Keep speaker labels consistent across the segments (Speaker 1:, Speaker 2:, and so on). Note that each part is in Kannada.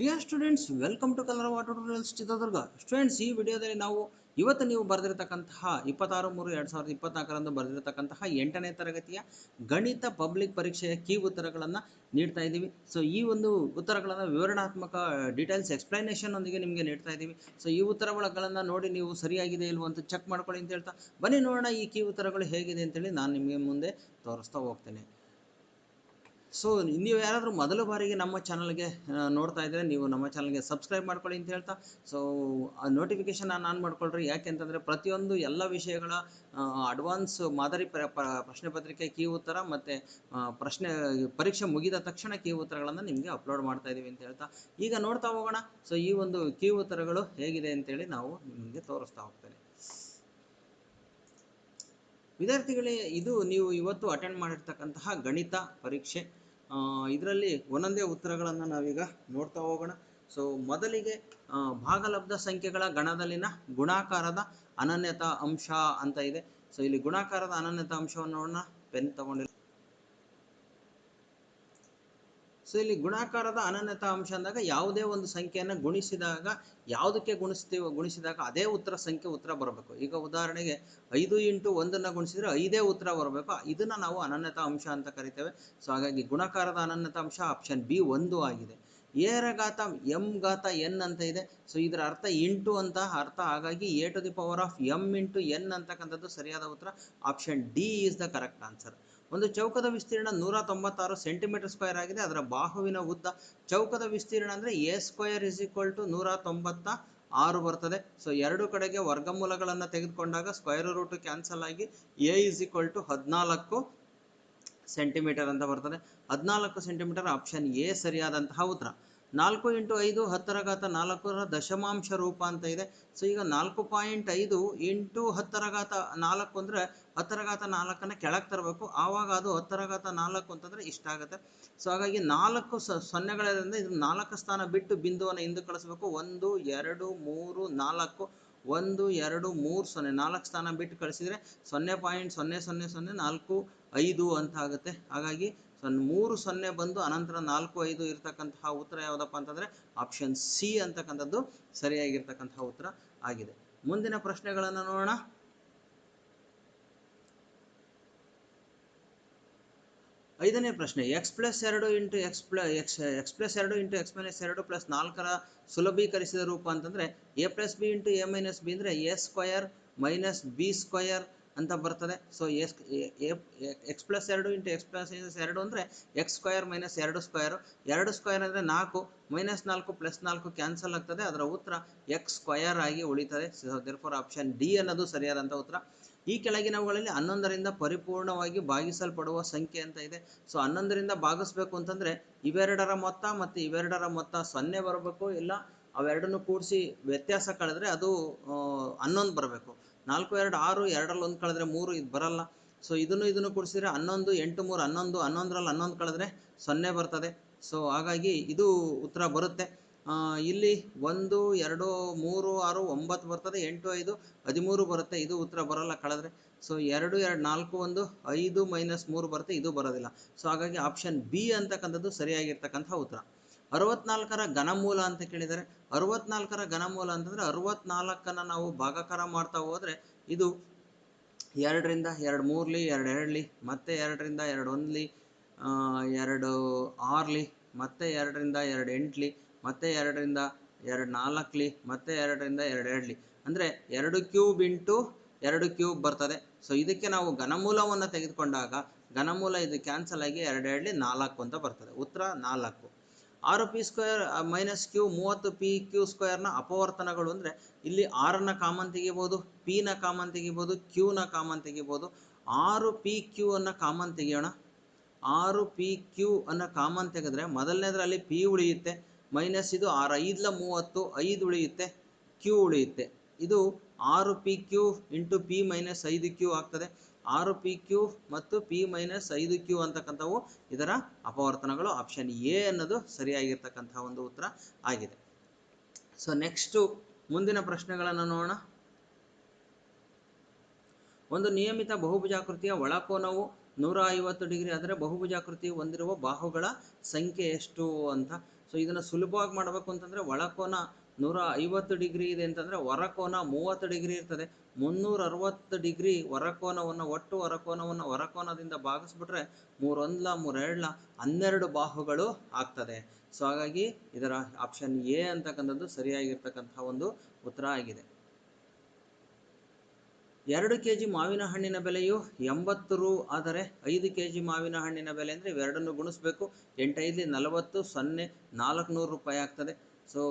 Speaker 1: Dear students welcome to Kalarava tutorials Chitradurga students ಈ ವಿಡಿಯೋದಲ್ಲಿ ನಾವು ಇವತ್ತು ನೀವು ಬರೆದಿರತಕ್ಕಂತಹ ಇಪ್ಪತ್ತಾರು, ಮೂರು, ಎರಡು ಸಾವಿರದ ಇಪ್ಪತ್ನಾಲ್ಕರಂದು ಬರೆದಿರತಕ್ಕಂತಹ ಎಂಟನೇ ತರಗತಿಯ ಗಣಿತ ಪಬ್ಲಿಕ್ ಪರೀಕ್ಷೆಯ ಕೀ ಉತ್ತರಗಳನ್ನು ನೀಡ್ತಾ ಇದ್ದೀವಿ. ಸೊ ಈ ಒಂದು ಉತ್ತರಗಳನ್ನು ವಿವರಣಾತ್ಮಕ ಡೀಟೇಲ್ಸ್ ಎಕ್ಸ್ಪ್ಲನೇಷನ್ ಒಂದಿಗೆ ನಿಮಗೆ ನೀಡ್ತಾ ಇದ್ದೀವಿ. ಸೊ ಈ ಉತ್ತರಗಳನ್ನು ನೋಡಿ ನೀವು ಸರಿಯಾಗಿದೆ ಇಲ್ವೋ ಅಂತ ಚೆಕ್ ಮಾಡ್ಕೊಳ್ಳಿ ಅಂತ ಹೇಳ್ತಾ. ಬನ್ನಿ ನೋಡೋಣ ಈ ಕೀ ಉತ್ತರಗಳು ಹೇಗಿದೆ ಅಂತೇಳಿ ನಾನು ನಿಮಗೆ ಮುಂದೆ ತೋರಿಸ್ತಾ ಹೋಗ್ತೇನೆ. ಸೊ ನೀವು ಯಾರಾದರೂ ಮೊದಲ ಬಾರಿಗೆ ನಮ್ಮ ಚಾನಲ್ಗೆ ನೋಡ್ತಾ ಇದ್ದರೆ ನೀವು ನಮ್ಮ ಚಾನಲ್ಗೆ ಸಬ್ಸ್ಕ್ರೈಬ್ ಮಾಡ್ಕೊಳ್ಳಿ ಅಂತ ಹೇಳ್ತಾ ಸೊ ಆ ನೋಟಿಫಿಕೇಶನ್ ಆನ್ ಮಾಡ್ಕೊಳ್ರಿ. ಯಾಕೆ ಅಂತಂದರೆ ಪ್ರತಿಯೊಂದು ಎಲ್ಲ ವಿಷಯಗಳ ಅಡ್ವಾನ್ಸ್ ಮಾದರಿ ಪ್ರಶ್ನೆ ಪತ್ರಿಕೆ ಕೀ ಉತ್ತರ ಮತ್ತು ಪ್ರಶ್ನೆ, ಪರೀಕ್ಷೆ ಮುಗಿದ ತಕ್ಷಣ ಕೀ ಉತ್ತರಗಳನ್ನು ನಿಮಗೆ ಅಪ್ಲೋಡ್ ಮಾಡ್ತಾ ಇದ್ದೀವಿ ಅಂತ ಹೇಳ್ತಾ, ಈಗ ನೋಡ್ತಾ ಹೋಗೋಣ. ಸೊ ಈ ಒಂದು ಕೀ ಉತ್ತರಗಳು ಹೇಗಿದೆ ಅಂತೇಳಿ ನಾವು ನಿಮಗೆ ತೋರಿಸ್ತಾ ಹೋಗ್ತೇನೆ. ವಿದ್ಯಾರ್ಥಿಗಳೇ, ಇದು ನೀವು ಇವತ್ತು ಅಟೆಂಡ್ ಮಾಡಿರ್ತಕ್ಕಂತಹ ಗಣಿತ ಪರೀಕ್ಷೆ. ಇದರಲ್ಲಿ ಒಂದೊಂದೇ ಉತ್ತರಗಳನ್ನು ನಾವೀಗ ನೋಡ್ತಾ ಹೋಗೋಣ. ಸೊ ಮೊದಲಿಗೆ ಭಾಗಲಬ್ಧ ಸಂಖ್ಯೆಗಳ ಗಣದಲ್ಲಿನ ಗುಣಾಕಾರದ ಅನನ್ಯತಾ ಅಂಶ ಅಂತ ಇದೆ. ಸೊ ಇಲ್ಲಿ ಗುಣಾಕಾರದ ಅನನ್ಯತಾ ಅಂಶವನ್ನು ನೋಡೋಣ. ಪೆನ್ ತಗೊಂಡಿಲ್ಲ ಸೊ ಇಲ್ಲಿ ಗುಣಾಕಾರದ ಅನನ್ಯತಾ ಅಂಶ ಅಂದಾಗ ಯಾವುದೇ ಒಂದು ಸಂಖ್ಯೆಯನ್ನು ಗುಣಿಸಿದಾಗ, ಯಾವುದಕ್ಕೆ ಗುಣಿಸ್ತೀವೋ, ಗುಣಿಸಿದಾಗ ಅದೇ ಉತ್ತರ ಸಂಖ್ಯೆ ಉತ್ತರ ಬರಬೇಕು. ಈಗ ಉದಾಹರಣೆಗೆ ಐದು ಇಂಟು ಒಂದನ್ನು ಗುಣಿಸಿದರೆ ಐದೇ ಉತ್ತರ ಬರಬೇಕು. ಇದನ್ನು ನಾವು ಅನನ್ಯತಾ ಅಂಶ ಅಂತ ಕರಿತೇವೆ. ಸೊ ಹಾಗಾಗಿ ಗುಣಾಕಾರದ ಅನನ್ಯತಾ ಅಂಶ ಆಪ್ಷನ್ ಬಿ ಒಂದು ಆಗಿದೆ. ಏರ ಘಾತ ಎಂ ಘಾತ ಎನ್ ಅಂತ ಇದೆ. ಸೊ ಇದರ ಅರ್ಥ ಇಂಟು ಅಂತ ಅರ್ಥ. ಹಾಗಾಗಿ A to the power of M into N ಅಂತಕ್ಕಂಥದ್ದು ಸರಿಯಾದ ಉತ್ತರ. Option D is the correct answer ಒಂದು ಚೌಕದ ವಿಸ್ತೀರ್ಣ ನೂರ ತೊಂಬತ್ತಾರು ಸೆಂಟಿಮೀಟರ್ ಸ್ಕ್ವೇರ್ ಆಗಿದೆ. ಅದರ ಬಾಹುವಿನ ಉದ್ದ ಚೌಕದ ವಿಸ್ತೀರ್ಣ ಅಂದರೆ A square is equal to ನೂರ ತೊಂಬತ್ತ ಆರು ಬರ್ತದೆ. ಸೊ ಎರಡು ಕಡೆಗೆ ವರ್ಗಮೂಲಗಳನ್ನು ತೆಗೆದುಕೊಂಡಾಗ ಸ್ಕ್ವೇರ್ ರೂಟ್ ಕ್ಯಾನ್ಸಲ್ ಆಗಿ ಎ ಇಸ್ ಈಕ್ವಲ್ ಟು ಹದಿನಾಲ್ಕು ಸೆಂಟಿಮೀಟರ್ ಅಂತ ಬರ್ತದೆ. ಹದಿನಾಲ್ಕು ಸೆಂಟಿಮೀಟರ್ ಆಪ್ಷನ್ ಎ ಸರಿಯಾದಂತಹ ಉತ್ತರ. ನಾಲ್ಕು ಇಂಟು ಐದು ಹತ್ತರ ಘಾತ ನಾಲ್ಕರ ದಶಮಾಂಶ ರೂಪ ಅಂತ ಇದೆ. ಸೊ ಈಗ ನಾಲ್ಕು ಪಾಯಿಂಟ್ ಐದು ಇಂಟು ಹತ್ತರ ಘಾತ ನಾಲ್ಕು ಅಂದರೆ ಹತ್ತರ ಘಾತ ನಾಲ್ಕನ್ನು ಕೆಳಗೆ ತರಬೇಕು. ಆವಾಗ ಅದು ಹತ್ತರ ಘಾತ ನಾಲ್ಕು ಅಂತಂದರೆ ಇಷ್ಟಾಗುತ್ತೆ ಸೊ ಹಾಗಾಗಿ ನಾಲ್ಕು ಸ ಸೊನ್ನೆಗಳಿಂದ ಇದು ನಾಲ್ಕು ಸ್ಥಾನ ಬಿಟ್ಟು ಬಿಂದುವನ್ನು ಹಿಂದೆ ಕಳಿಸ್ಬೇಕು. ಒಂದು, ಎರಡು, ಮೂರು, ನಾಲ್ಕು. ಒಂದು, ಎರಡು, ಮೂರು ಸೊನ್ನೆ, ನಾಲ್ಕು ಸ್ಥಾನ ಬಿಟ್ಟು ಕಳಿಸಿದರೆ ಸೊನ್ನೆ ಪಾಯಿಂಟ್ ಸೊನ್ನೆ ಸೊನ್ನೆ ಸೊನ್ನೆ ನಾಲ್ಕು ಐದು ಅಂತ ಆಗುತ್ತೆ. ಹಾಗಾಗಿ ಸೊನ್ನೆ ಮೂರು ಸೊನ್ನೆ ಬಂದು ಅನಂತರ ನಾಲ್ಕು ಐದು ಇರ್ತಕ್ಕಂತಹ ಉತ್ತರ ಯಾವುದಪ್ಪ ಅಂತಂದರೆ ಆಪ್ಷನ್ ಸಿ ಅಂತಕ್ಕಂಥದ್ದು ಸರಿಯಾಗಿರ್ತಕ್ಕಂತಹ ಉತ್ತರ ಆಗಿದೆ. ಮುಂದಿನ ಪ್ರಶ್ನೆಗಳನ್ನು ನೋಡೋಣ. ಐದನೇ ಪ್ರಶ್ನೆ ಎಕ್ಸ್ ಪ್ಲಸ್ ಎರಡು into X plus X X plus ಎರಡು ಇಂಟು ಎಕ್ಸ್ ಮೈನಸ್ ಎರಡು ಪ್ಲಸ್ ನಾಲ್ಕರ ಸುಲಭೀಕರಿಸಿದ ರೂಪ ಅಂತಂದರೆ A plus B into A minus B ಅಂದರೆ A square minus B square ಅಂತ ಬರ್ತದೆ. ಸೊ ಎಸ್ ಎಕ್ಸ್ ಪ್ಲಸ್ ಎರಡು ಇಂಟು ಎಕ್ಸ್ ಪ್ಲಸ್ ಎರಡು ಅಂದರೆ ಎಕ್ಸ್ ಸ್ಕ್ವಯರ್ ಮೈನಸ್ ಎರಡು ಸ್ಕ್ವಯರು ಎರಡು ಸ್ಕ್ವಯರ್ ಅಂದರೆ ನಾಲ್ಕು ಮೈನಸ್ ನಾಲ್ಕು ಪ್ಲಸ್ ನಾಲ್ಕು ಕ್ಯಾನ್ಸಲ್ ಆಗ್ತದೆ. ಅದರ ಉತ್ತರ ಎಕ್ಸ್ ಸ್ಕ್ವಯರ್ ಆಗಿ ಉಳಿತದೆ. ಸೊ ದೇರ್ಫೋರ್ ಆಪ್ಷನ್ ಡಿ ಅನ್ನೋದು ಸರಿಯಾದಂಥ ಉತ್ತರ. ಈ ಕೆಳಗಿನವುಗಳಲ್ಲಿ ಹನ್ನೊಂದರಿಂದ ಪರಿಪೂರ್ಣವಾಗಿ ಭಾಗಿಸಲ್ಪಡುವ ಸಂಖ್ಯೆ ಅಂತ ಇದೆ. ಸೊ ಹನ್ನೊಂದರಿಂದ ಭಾಗಿಸ್ಬೇಕು ಅಂತಂದರೆ ಇವೆರಡರ ಮೊತ್ತ ಮತ್ತು ಇವೆರಡರ ಮೊತ್ತ ಸೊನ್ನೆ ಬರಬೇಕು. ಇಲ್ಲ, ಅವೆರಡನ್ನು ಕೂಡಿಸಿ ವ್ಯತ್ಯಾಸ ಕಳೆದ್ರೆ ಅದು ಹನ್ನೊಂದು ಬರಬೇಕು. ನಾಲ್ಕು, ಎರಡು, ಆರು, ಎರಡರಲ್ಲಿ ಒಂದು ಕಳೆದ್ರೆ ಮೂರು, ಇದು ಬರಲ್ಲ. ಸೊ ಇದನ್ನು ಇದನ್ನು ಕೂಡಿಸಿದ್ರೆ ಹನ್ನೊಂದು, ಎಂಟು, ಮೂರು, ಹನ್ನೊಂದು, ಹನ್ನೊಂದರಲ್ಲಿ ಹನ್ನೊಂದು ಕಳೆದ್ರೆ ಸೊನ್ನೆ ಬರ್ತದೆ. ಸೊ ಹಾಗಾಗಿ ಇದು ಉತ್ತರ ಬರುತ್ತೆ. ಇಲ್ಲಿ ಒಂದು, ಎರಡು, ಮೂರು, ಆರು, ಒಂಬತ್ತು ಬರ್ತದೆ, ಎಂಟು, ಐದು, ಹದಿಮೂರು ಬರುತ್ತೆ, ಇದು ಉತ್ತರ ಬರಲ್ಲ ಕಳೆದ್ರೆ. ಸೊ ಎರಡು ಎರಡು, ನಾಲ್ಕು, ಒಂದು, ಐದು ಮೈನಸ್ ಮೂರು ಬರುತ್ತೆ, ಇದು ಬರೋದಿಲ್ಲ. ಸೊ ಹಾಗಾಗಿ ಆಪ್ಷನ್ ಬಿ ಅಂತಕ್ಕಂಥದ್ದು ಸರಿಯಾಗಿರ್ತಕ್ಕಂಥ ಉತ್ತರ. ಅರವತ್ನಾಲ್ಕರ ಘನಮೂಲ ಅಂತ ಕೇಳಿದರೆ, ಅರವತ್ನಾಲ್ಕರ ಘನಮೂಲ ಅಂತಂದರೆ ಅರವತ್ನಾಲ್ಕನ್ನು ನಾವು ಭಾಗಾಕಾರ ಮಾಡ್ತಾ ಹೋದರೆ ಇದು ಎರಡರಿಂದ ಎರಡು ಮೂರ್ಲಿ, ಎರಡು ಎರಡ್ಲಿ, ಮತ್ತೆ ಎರಡರಿಂದ ಎರಡು ಒಂದ್ಲಿ ಎರಡು ಆರ್ಲಿ, ಮತ್ತೆ ಎರಡರಿಂದ ಎರಡು ಎಂಟ್ಲಿ, ಮತ್ತೆ ಎರಡರಿಂದ ಎರಡು ನಾಲ್ಕಲಿ, ಮತ್ತೆ ಎರಡರಿಂದ ಎರಡು ಎರಡ್ಲಿ. ಅಂದರೆ ಎರಡು ಕ್ಯೂಬ್ ಇಂಟು ಎರಡು ಕ್ಯೂಬ್ ಬರ್ತದೆ. ಸೊ ಇದಕ್ಕೆ ನಾವು ಘನಮೂಲವನ್ನು ತೆಗೆದುಕೊಂಡಾಗ ಘನಮೂಲ ಇದು ಕ್ಯಾನ್ಸಲ್ ಆಗಿ ಎರಡು ಎರಡ್ಲಿ ನಾಲ್ಕು ಅಂತ ಬರ್ತದೆ. ಉತ್ತರ ನಾಲ್ಕು. ಆರು ಪಿ ಸ್ಕ್ವೇರ್ ಮೈನಸ್ ಕ್ಯೂ, ಮೂವತ್ತು ಪಿ ಕ್ಯೂ ಸ್ಕ್ವೇರ್ನ ಅಪವರ್ತನಗಳು ಅಂದರೆ ಇಲ್ಲಿ ಆರನ್ನ ಕಾಮನ್ ತೆಗಿಬೋದು ಪಿನ ಕಾಮನ್ ತೆಗಿಬೋದು ಕ್ಯೂನ ಕಾಮನ್ ತೆಗಿಬೋದು. ಆರು ಪಿ ಕ್ಯೂ ಅನ್ನು ಕಾಮನ್ ತೆಗಿಯೋಣ. ಆರು ಪಿ ಕ್ಯೂ ಅನ್ನು ಕಾಮನ್ ತೆಗೆದ್ರೆ ಮೊದಲನೇದರಲ್ಲಿ ಪಿ ಉಳಿಯುತ್ತೆ, ಮೈನಸ್ ಇದು ಆರು, ಐದಲ ಮೂವತ್ತು, ಐದು ಉಳಿಯುತ್ತೆ, ಕ್ಯೂ ಉಳಿಯುತ್ತೆ. ಇದು ಆರು P Q into P minus ಐದು ಕ್ಯೂ ಆಗ್ತದೆ. ಆರು ಪಿ ಕ್ಯೂ ಮತ್ತು ಪಿ ಮೈನಸ್ ಐದು ಕ್ಯೂ ಅಂತಕ್ಕಂಥವು ಇದರ ಅಪವರ್ತನಗಳು. ಆಪ್ಷನ್ ಎ ಅನ್ನೋದು ಸರಿಯಾಗಿರ್ತಕ್ಕಂಥ ಒಂದು ಉತ್ತರ ಆಗಿದೆ. ಸೊ ನೆಕ್ಸ್ಟು ಮುಂದಿನ ಪ್ರಶ್ನೆಗಳನ್ನು ನೋಡೋಣ. ಒಂದು ನಿಯಮಿತ ಬಹುಭುಜಾಕೃತಿಯ ಒಳಕೋನವು ನೂರ ಐವತ್ತು ಡಿಗ್ರಿ ಆದರೆ ಬಹುಭುಜಾಕೃತಿ ಹೊಂದಿರುವ ಬಾಹುಗಳ ಸಂಖ್ಯೆ ಎಷ್ಟು ಅಂತ. ಸೊ ಇದನ್ನು ಸುಲಭವಾಗಿ ಮಾಡಬೇಕು ಅಂತಂದರೆ ಒಳಕೋನ ನೂರ ಐವತ್ತು ಡಿಗ್ರಿ ಇದೆ ಅಂತಂದರೆ ಹೊರಕೋನ ಮೂವತ್ತು ಡಿಗ್ರಿ ಇರ್ತದೆ. ಮುನ್ನೂರ ಅರವತ್ತು ಡಿಗ್ರಿ ಹೊರಕೋನವನ್ನು ಒಟ್ಟು ಹೊರಕೋನವನ್ನು ಹೊರಕೋನದಿಂದ ಭಾಗಿಸ್ಬಿಟ್ರೆ ಮೂರೊಂದ್ಲ, ಮೂರೆರಡ್ಲ, ಹನ್ನೆರಡು ಬಾಹುಗಳು ಆಗ್ತದೆ. ಸೊ ಹಾಗಾಗಿ ಇದರ ಆಪ್ಷನ್ ಎ ಅಂತಕ್ಕಂಥದ್ದು ಸರಿಯಾಗಿರ್ತಕ್ಕಂಥ ಒಂದು ಉತ್ತರ ಆಗಿದೆ. ಎರಡು ಕೆ ಜಿ ಮಾವಿನ ಹಣ್ಣಿನ ಬೆಲೆಯು ಎಂಬತ್ತು ರು ಆದರೆ ಐದು ಕೆ ಜಿ ಮಾವಿನ ಹಣ್ಣಿನ ಬೆಲೆ ಅಂದರೆ ಇವೆರಡನ್ನು ಗುಣಿಸ್ಬೇಕು. ಎಂಟೈದು ನಲವತ್ತು, ಸೊನ್ನೆ, ನಾಲ್ಕುನೂರು ರೂಪಾಯಿ ಆಗ್ತದೆ. ಸೊ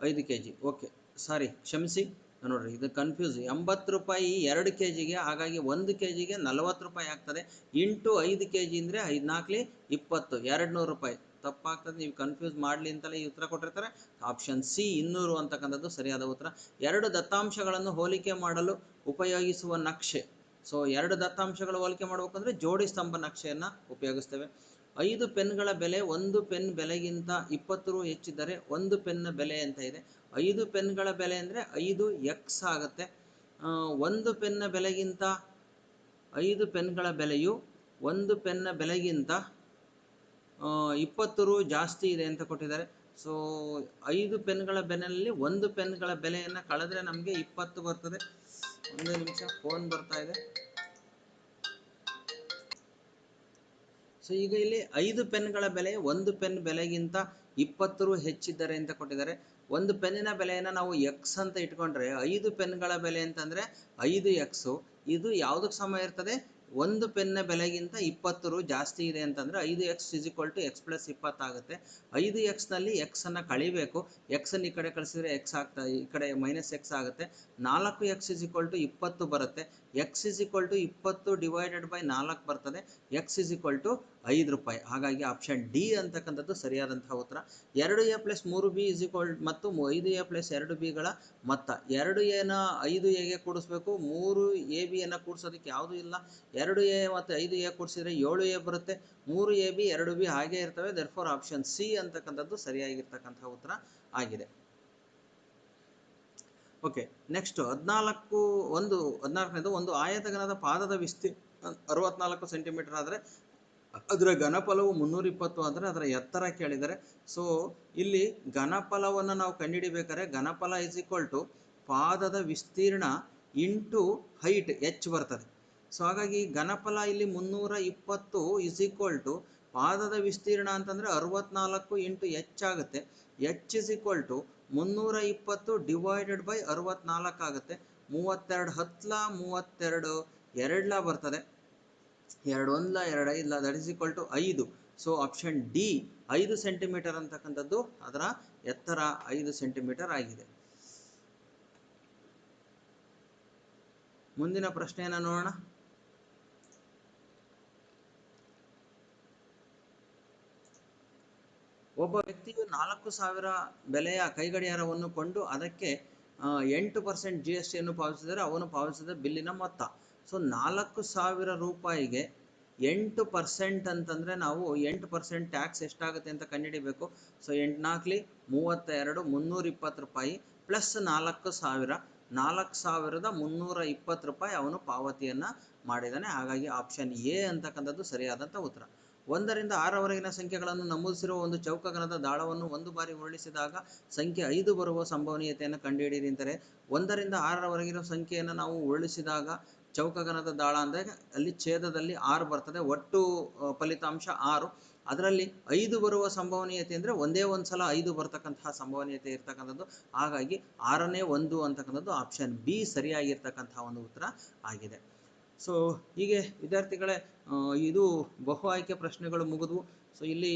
Speaker 1: ಐದು ಕೆ ಜಿ ಓಕೆ ಸಾರಿ ಕ್ಷಮಿಸಿ. ನೋಡ್ರಿ, ಇದು ಕನ್ಫ್ಯೂಸ್ ಎಂಬತ್ತು ರೂಪಾಯಿ ಎರಡು ಕೆ ಜಿಗೆ ಹಾಗಾಗಿ ಒಂದು ಕೆ ಜಿಗೆ ನಲವತ್ತು ರೂಪಾಯಿ ಆಗ್ತದೆ. ಇಂಟು ಐದು ಕೆ ಜಿ ಅಂದರೆ ಐದು ನಾಲ್ಕಲಿ ಇಪ್ಪತ್ತು ಎರಡು ನೂರು ರೂಪಾಯಿ. ತಪ್ಪಾಗ್ತದೆ, ನೀವು ಕನ್ಫ್ಯೂಸ್ ಮಾಡಲಿ ಅಂತಲೇ ಈ ಉತ್ತರ ಕೊಟ್ಟಿರ್ತಾರೆ. ಆಪ್ಷನ್ ಸಿ ಇನ್ನೂರು ಅಂತಕ್ಕಂಥದ್ದು ಸರಿಯಾದ ಉತ್ತರ. ಎರಡು ದತ್ತಾಂಶಗಳನ್ನು ಹೋಲಿಕೆ ಮಾಡಲು ಉಪಯೋಗಿಸುವ ನಕ್ಷೆ. ಸೊ ಎರಡು ದತ್ತಾಂಶಗಳು ಹೋಲಿಕೆ ಮಾಡಬೇಕಂದ್ರೆ ಜೋಡಿ ಸ್ತಂಭ ನಕ್ಷೆಯನ್ನು ಉಪಯೋಗಿಸ್ತೇವೆ. ಐದು ಪೆನ್ಗಳ ಬೆಲೆ ಒಂದು ಪೆನ್ ಬೆಲೆಗಿಂತ ಇಪ್ಪತ್ತು ರು ಹೆಚ್ಚಿದ್ದರೆ ಒಂದು ಪೆನ್ನ ಬೆಲೆ ಅಂತ ಇದೆ. ಐದು ಪೆನ್ಗಳ ಬೆಲೆ ಅಂದರೆ ಐದು ಎಕ್ಸ್ ಆಗುತ್ತೆ. ಒಂದು ಪೆನ್ನ ಬೆಲೆಗಿಂತ ಐದು ಪೆನ್ಗಳ ಬೆಲೆಯು ಒಂದು ಪೆನ್ನ ಬೆಲೆಗಿಂತ ಇಪ್ಪತ್ತು ರು ಜಾಸ್ತಿ ಇದೆ ಅಂತ ಕೊಟ್ಟಿದ್ದಾರೆ. ಸೊ ಐದು ಪೆನ್ಗಳ ಬೆಲೆಯಲ್ಲಿ ಒಂದು ಪೆನ್ಗಳ ಬೆಲೆಯನ್ನು ಕಳೆದ್ರೆ ನಮಗೆ ಇಪ್ಪತ್ತು ಬರ್ತದೆ. ಒಂದು ನಿಮಿಷ ಫೋನ್ ಬರ್ತಾ ಇದೆ. ಸೊ ಈಗ ಇಲ್ಲಿ ಐದು ಪೆನ್ಗಳ ಬೆಲೆ ಒಂದು ಪೆನ್ ಬೆಲೆಗಿಂತ ಇಪ್ಪತ್ತು ರು ಹೆಚ್ಚಿದ್ದಾರೆ ಅಂತ ಕೊಟ್ಟಿದ್ದಾರೆ. ಒಂದು ಪೆನ್ನಿನ ಬೆಲೆಯನ್ನು ನಾವು ಎಕ್ಸ್ ಅಂತ ಇಟ್ಕೊಂಡ್ರೆ ಐದು ಪೆನ್ಗಳ ಬೆಲೆ ಅಂತಂದರೆ ಐದು ಎಕ್ಸು ಇದು ಯಾವುದಕ್ಕೆ ಸಮ ಇರ್ತದೆ? ಒಂದು ಪೆನ್ನ ಬೆಲೆಗಿಂತ ಇಪ್ಪತ್ತು ರು ಜಾಸ್ತಿ ಇದೆ ಅಂತಂದರೆ ಐದು X is equal to X plus ಇಪ್ಪತ್ತಾಗುತ್ತೆ ಐದು ಎಕ್ಸ್ನಲ್ಲಿ ಎಕ್ಸನ್ನು ಕಳಿಬೇಕು. ಎಕ್ಸನ್ನು ಈ ಕಡೆ ಕಳಿಸಿದ್ರೆ ಎಕ್ಸ್ ಆಗ್ತಾ, ಈ ಕಡೆ ಮೈನಸ್ ಎಕ್ಸ್ ಆಗುತ್ತೆ. ನಾಲ್ಕು ಎಕ್ಸ್ ಇಸ್ ಈಕ್ವಲ್ ಟು ಇಪ್ಪತ್ತು ಬರುತ್ತೆ. ಎಕ್ಸ್ ಇಸ್ ಈಕ್ವಲ್ ಟು ಇಪ್ಪತ್ತು ಡಿವೈಡೆಡ್ ಬೈ ನಾಲ್ಕು ಬರ್ತದೆ. ಎಕ್ಸ್ ಇಸ್ ಈಕ್ವಲ್ ಟು ಐದು ರೂಪಾಯಿ. ಹಾಗಾಗಿ ಆಪ್ಷನ್ ಡಿ ಅಂತಕ್ಕಂಥದ್ದು ಸರಿಯಾದಂತಹ ಉತ್ತರ. ಎರಡು ಎ ಪ್ಲಸ್ ಮೂರು ಬಿ ಇಸ್ ಈಕ್ವಲ್ ಮತ್ತು ಐದು ಎ ಪ್ಲಸ್ ಎರಡು ಬಿಗಳ ಮೊತ್ತ. ಎರಡು ಎನ ಐದು ಎಗೆ ಕೂಡಿಸ್ಬೇಕು. ಮೂರು ಎ ಬಿಯನ್ನು ಕೂಡಿಸೋದಕ್ಕೆ ಯಾವುದೂ ಇಲ್ಲ. ಎರಡು ಎ ಮತ್ತು ಐದು ಎ ಕೂಡಿಸಿದ್ರೆ ಏಳು ಎ ಬರುತ್ತೆ. ಮೂರು ಎ ಬಿ, ಎರಡು ಬಿ ಹಾಗೆ ಇರ್ತವೆ. ದರ್ ಫಾರ್ ಆಪ್ಷನ್ ಸಿ ಅಂತಕ್ಕಂಥದ್ದು ಸರಿಯಾಗಿರ್ತಕ್ಕಂಥ ಉತ್ತರ ಆಗಿದೆ. ಓಕೆ ನೆಕ್ಸ್ಟ್ ಹದಿನಾಲ್ಕು ಒಂದು ಹದಿನಾಲ್ಕನೇದು ಒಂದು ಆಯತಗನದ ಪಾದದ ವಿಸ್ತೀರ್ಣ ಅರವತ್ನಾಲ್ಕು ಸೆಂಟಿಮೀಟರ್ ಆದರೆ ಅದರ ಘನಫಲವು ಮುನ್ನೂರ ಇಪ್ಪತ್ತು ಅಂದರೆ ಅದರ ಎತ್ತರ ಕೇಳಿದರೆ. ಸೊ ಇಲ್ಲಿ ಘನಫಲವನ್ನು ನಾವು ಕಂಡುಹಿಡಿಬೇಕಾದ್ರೆ ಘನಫಲ ಇಸ್ ಈಕ್ವಲ್ ಟು ಪಾದದ ವಿಸ್ತೀರ್ಣ ಇಂಟು ಹೈಟ್ ಎಚ್ ಬರ್ತದೆ. ಸೊ ಹಾಗಾಗಿ ಘನಫಲ ಇಲ್ಲಿ ಮುನ್ನೂರ ಇಪ್ಪತ್ತು ಇಸ್ ಈಕ್ವಲ್ ಟು ಪಾದದ ವಿಸ್ತೀರ್ಣ ಅಂತಂದರೆ ಅರವತ್ನಾಲ್ಕು ಇಂಟು ಎಚ್ ಆಗುತ್ತೆ. ಎಚ್ ಇಸ್ ಈಕ್ವಲ್ ಟು ಮುನ್ನೂರ ಇಪ್ಪತ್ತು ಡಿವೈಡೆಡ್ ಬೈ ಅರವತ್ನಾಲ್ಕು ಆಗುತ್ತೆ. ಮೂವತ್ತೆರಡು ಹತ್ತಲ ಮೂವತ್ತೆರಡು ಎರಡ್ಲ ಬರ್ತದೆ. ಎರಡು ಒಂದ್ಲ ಎರಡು ಐದ್ಲ ದಟ್ ಇಸ್ ಈಕ್ವಲ್ ಟು ಐದು. ಸೊ ಆಪ್ಷನ್ ಡಿ ಐದು ಸೆಂಟಿಮೀಟರ್ ಅಂತಕ್ಕಂಥದ್ದು ಅದರ ಎತ್ತರ ಐದು ಸೆಂಟಿಮೀಟರ್ ಆಗಿದೆ. ಮುಂದಿನ ಪ್ರಶ್ನೆಯನ್ನು ನೋಡೋಣ? ಒಬ್ಬ ವ್ಯಕ್ತಿಯು ನಾಲ್ಕು ಸಾವಿರ ಬೆಲೆಯ ಕೈಗಡಿಯಾರವನ್ನು ಕೊಂಡು ಅದಕ್ಕೆ ಎಂಟು ಪರ್ಸೆಂಟ್ ಜಿ ಎಸ್ ಟಿಯನ್ನು ಪಾವತಿಸಿದರೆ ಅವನು ಪಾವತಿಸಿದ ಬಿಲ್ಲಿನ ಮೊತ್ತ. ಸೊ ನಾಲ್ಕು ಸಾವಿರ ರೂಪಾಯಿಗೆ ಎಂಟು ಪರ್ಸೆಂಟ್ ಅಂತಂದರೆ ನಾವು ಎಂಟು ಪರ್ಸೆಂಟ್ ಟ್ಯಾಕ್ಸ್ ಎಷ್ಟಾಗುತ್ತೆ ಅಂತ ಕಂಡುಹಿಡಿಬೇಕು. ಸೊ ಎಂಟು ನಾಲ್ಕಲಿ ಮೂವತ್ತ ಎರಡು ಮುನ್ನೂರ ಇಪ್ಪತ್ತು ರೂಪಾಯಿ ಪ್ಲಸ್ ನಾಲ್ಕು ಸಾವಿರ. ನಾಲ್ಕು ಸಾವಿರದ ಮುನ್ನೂರ ಇಪ್ಪತ್ತು ರೂಪಾಯಿ ಅವನು ಪಾವತಿಯನ್ನು ಮಾಡಿದ್ದಾನೆ ಹಾಗಾಗಿ ಆಪ್ಷನ್ ಎ ಅಂತಕ್ಕಂಥದ್ದು ಸರಿಯಾದಂಥ ಉತ್ತರ. ಒಂದರಿಂದ ಆರವರೆಗಿನ ಸಂಖ್ಯೆಗಳನ್ನು ನಮೂದಿಸಿರುವ ಒಂದು ಚೌಕಗಣದ ದಾಳವನ್ನು ಒಂದು ಬಾರಿ ಉರುಳಿಸಿದಾಗ ಸಂಖ್ಯೆ ಐದು ಬರುವ ಸಂಭವನೀಯತೆಯನ್ನು ಕಂಡುಹಿಡಿಯಿರಿ ಅಂತಾರೆ ಒಂದರಿಂದ ಆರರವರೆಗಿನ ಸಂಖ್ಯೆಯನ್ನು ನಾವು ಉರುಳಿಸಿದಾಗ ಚೌಕಗಣದ ದಾಳ ಅಂದರೆ ಅಲ್ಲಿ ಛೇದದಲ್ಲಿ ಆರು ಬರ್ತದೆ. ಒಟ್ಟು ಫಲಿತಾಂಶ ಆರು. ಅದರಲ್ಲಿ ಐದು ಬರುವ ಸಂಭವನೀಯತೆ ಅಂದರೆ ಒಂದೇ ಒಂದು ಸಲ ಐದು ಬರ್ತಕ್ಕಂತಹ ಸಂಭವನೀಯತೆ ಇರ್ತಕ್ಕಂಥದ್ದು. ಹಾಗಾಗಿ ಆರನೇ ಒಂದು ಅಂತಕ್ಕಂಥದ್ದು ಆಪ್ಷನ್ ಬಿ ಸರಿಯಾಗಿರ್ತಕ್ಕಂತಹ ಒಂದು ಉತ್ತರ ಆಗಿದೆ. ಸೊ ಹೀಗೆ ವಿದ್ಯಾರ್ಥಿಗಳೇ ಇದು ಬಹು ಆಯ್ಕೆ ಪ್ರಶ್ನೆಗಳು ಮುಗಿದ್ವು. ಸೊ ಇಲ್ಲಿ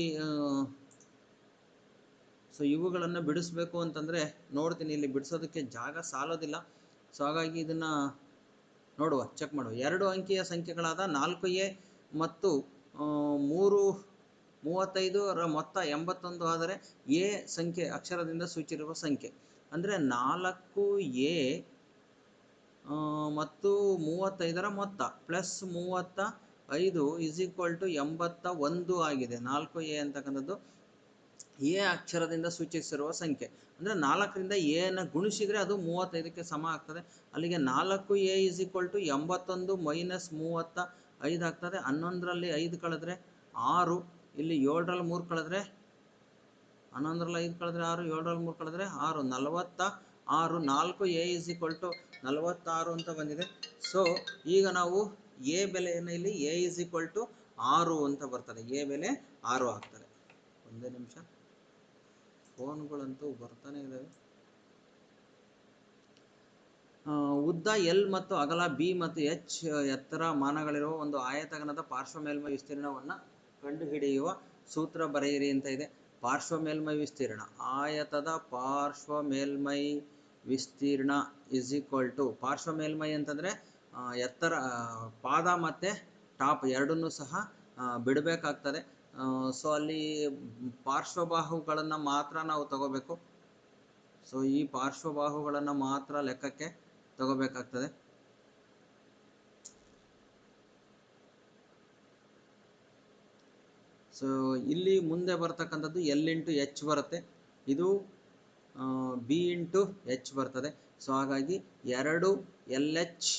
Speaker 1: ಸೊ ಇವುಗಳನ್ನು ಬಿಡಿಸ್ಬೇಕು ಅಂತಂದರೆ ನೋಡ್ತೀನಿ. ಇಲ್ಲಿ ಬಿಡಿಸೋದಕ್ಕೆ ಜಾಗ ಸಾಲೋದಿಲ್ಲ. ಸೊ ಹಾಗಾಗಿ ಇದನ್ನು ನೋಡುವ ಚೆಕ್ ಮಾಡುವ. ಎರಡು ಅಂಕಿಯ ಸಂಖ್ಯೆಗಳಾದ ನಾಲ್ಕು ಎ ಮತ್ತು ಮೂರು ಮೂವತ್ತೈದರ ಮೊತ್ತ ಎಂಬತ್ತೊಂದು ಆದರೆ ಎ ಸಂಖ್ಯೆ ಅಕ್ಷರದಿಂದ ಸೂಚಿರುವ ಸಂಖ್ಯೆ. ಅಂದರೆ ನಾಲ್ಕು ಎ ಮತ್ತು ಮೂವತ್ತೈದರ ಮೊತ್ತ ಪ್ಲಸ್ ಮೂವತ್ತ ಐದು ಇಸ್ ಈಕ್ವಲ್ ಟು ಎಂಬತ್ತ ಒಂದು ಆಗಿದೆ. ನಾಲ್ಕು ಎ ಅಂತಕ್ಕಂಥದ್ದು ಎ ಅಕ್ಷರದಿಂದ ಸೂಚಿಸಿರುವ ಸಂಖ್ಯೆ. ಅಂದರೆ ನಾಲ್ಕರಿಂದ ಎನ ಗುಣಿಸಿದರೆ ಅದು ಮೂವತ್ತೈದಕ್ಕೆ ಸಮ ಆಗ್ತದೆ. ಅಲ್ಲಿಗೆ ನಾಲ್ಕು ಎ ಇಸ್ ಈಕ್ವಲ್ ಟು ಎಂಬತ್ತೊಂದು ಮೈನಸ್ ಮೂವತ್ತ ಐದು ಆಗ್ತದೆ. ಹನ್ನೊಂದರಲ್ಲಿ ಐದು ಕಳೆದ್ರೆ ಆರು, ಇಲ್ಲಿ ಏಳರಲ್ಲಿ ಮೂರು ಕಳೆದ್ರೆ ಹನ್ನೊಂದರಲ್ಲಿ ಐದು ಕಳೆದ್ರೆ ಆರು, ಏಳರಲ್ಲಿ ಮೂರು ಕಳೆದ್ರೆ ಆರು, ನಲವತ್ತ ಆರು, ನಾಲ್ಕು ಎ ಇಸ್ ಈಕ್ವಲ್ ಟು ನಲವತ್ತಾರು ಅಂತ ಬಂದಿದೆ. ಸೊ ಈಗ ನಾವು ಎ ಬೆಲೆಯನ್ನು ಇಲ್ಲಿ ಎ ಇಸ್ ಈಕ್ವಲ್ ಟು ಆರು ಅಂತ ಬರ್ತದೆ. ಎ ಬೆಲೆ ಆರು ಆಗ್ತದೆ. ಒಂದೇ ನಿಮಿಷ. ಫೋನ್ಗಳಂತೂ ಬರ್ತಾನೆ ಇದ್ದಾವೆ ಉದ್ದ, ಎಲ್ ಮತ್ತು ಅಗಲ, ಬಿ ಮತ್ತು ಎಚ್, ಎತ್ತರ ಮಾನಗಳಿರುವ ಒಂದು ಆಯತಗನದ ಪಾರ್ಶ್ವ ಮೇಲ್ಮೈ ವಿಸ್ತೀರ್ಣವನ್ನು ಕಂಡುಹಿಡಿಯುವ ಸೂತ್ರ ಬರೆಯಿರಿ ಅಂತ ಇದೆ. ಪಾರ್ಶ್ವ ಮೇಲ್ಮೈ ವಿಸ್ತೀರ್ಣ. ಆಯತದ ಪಾರ್ಶ್ವ ಮೇಲ್ಮೈ ವಿಸ್ತೀರ್ಣ ಇಸ್ ಈಕ್ವಲ್ ಟು ಪಾರ್ಶ್ವ ಮೇಲ್ಮೈ ಅಂತಂದರೆ ಎತ್ತರ ಪಾದ ಮತ್ತು ಟಾಪ್ ಎರಡನ್ನೂ ಸಹ ಬಿಡಬೇಕಾಗ್ತದೆ. ಸೊ ಅಲ್ಲಿ ಪಾರ್ಶ್ವಬಾಹುಗಳನ್ನು ಮಾತ್ರ ನಾವು ತಗೋಬೇಕು. ಸೊ ಈ ಪಾರ್ಶ್ವಬಾಹುಗಳನ್ನು ಮಾತ್ರ ಲೆಕ್ಕಕ್ಕೆ ತಗೋಬೇಕಾಗ್ತದೆ. ಸೊ ಇಲ್ಲಿ ಮುಂದೆ ಬರ್ತಕ್ಕಂಥದ್ದು ಎಲ್ ಇಂಟು ಎಚ್ ಬರುತ್ತೆ. ಇದು ಬಿ ಇಂಟು ಎಚ್ ಬರ್ತದೆ. ಸೊ ಹಾಗಾಗಿ ಎರಡು ಎಲ್ ಎಚ್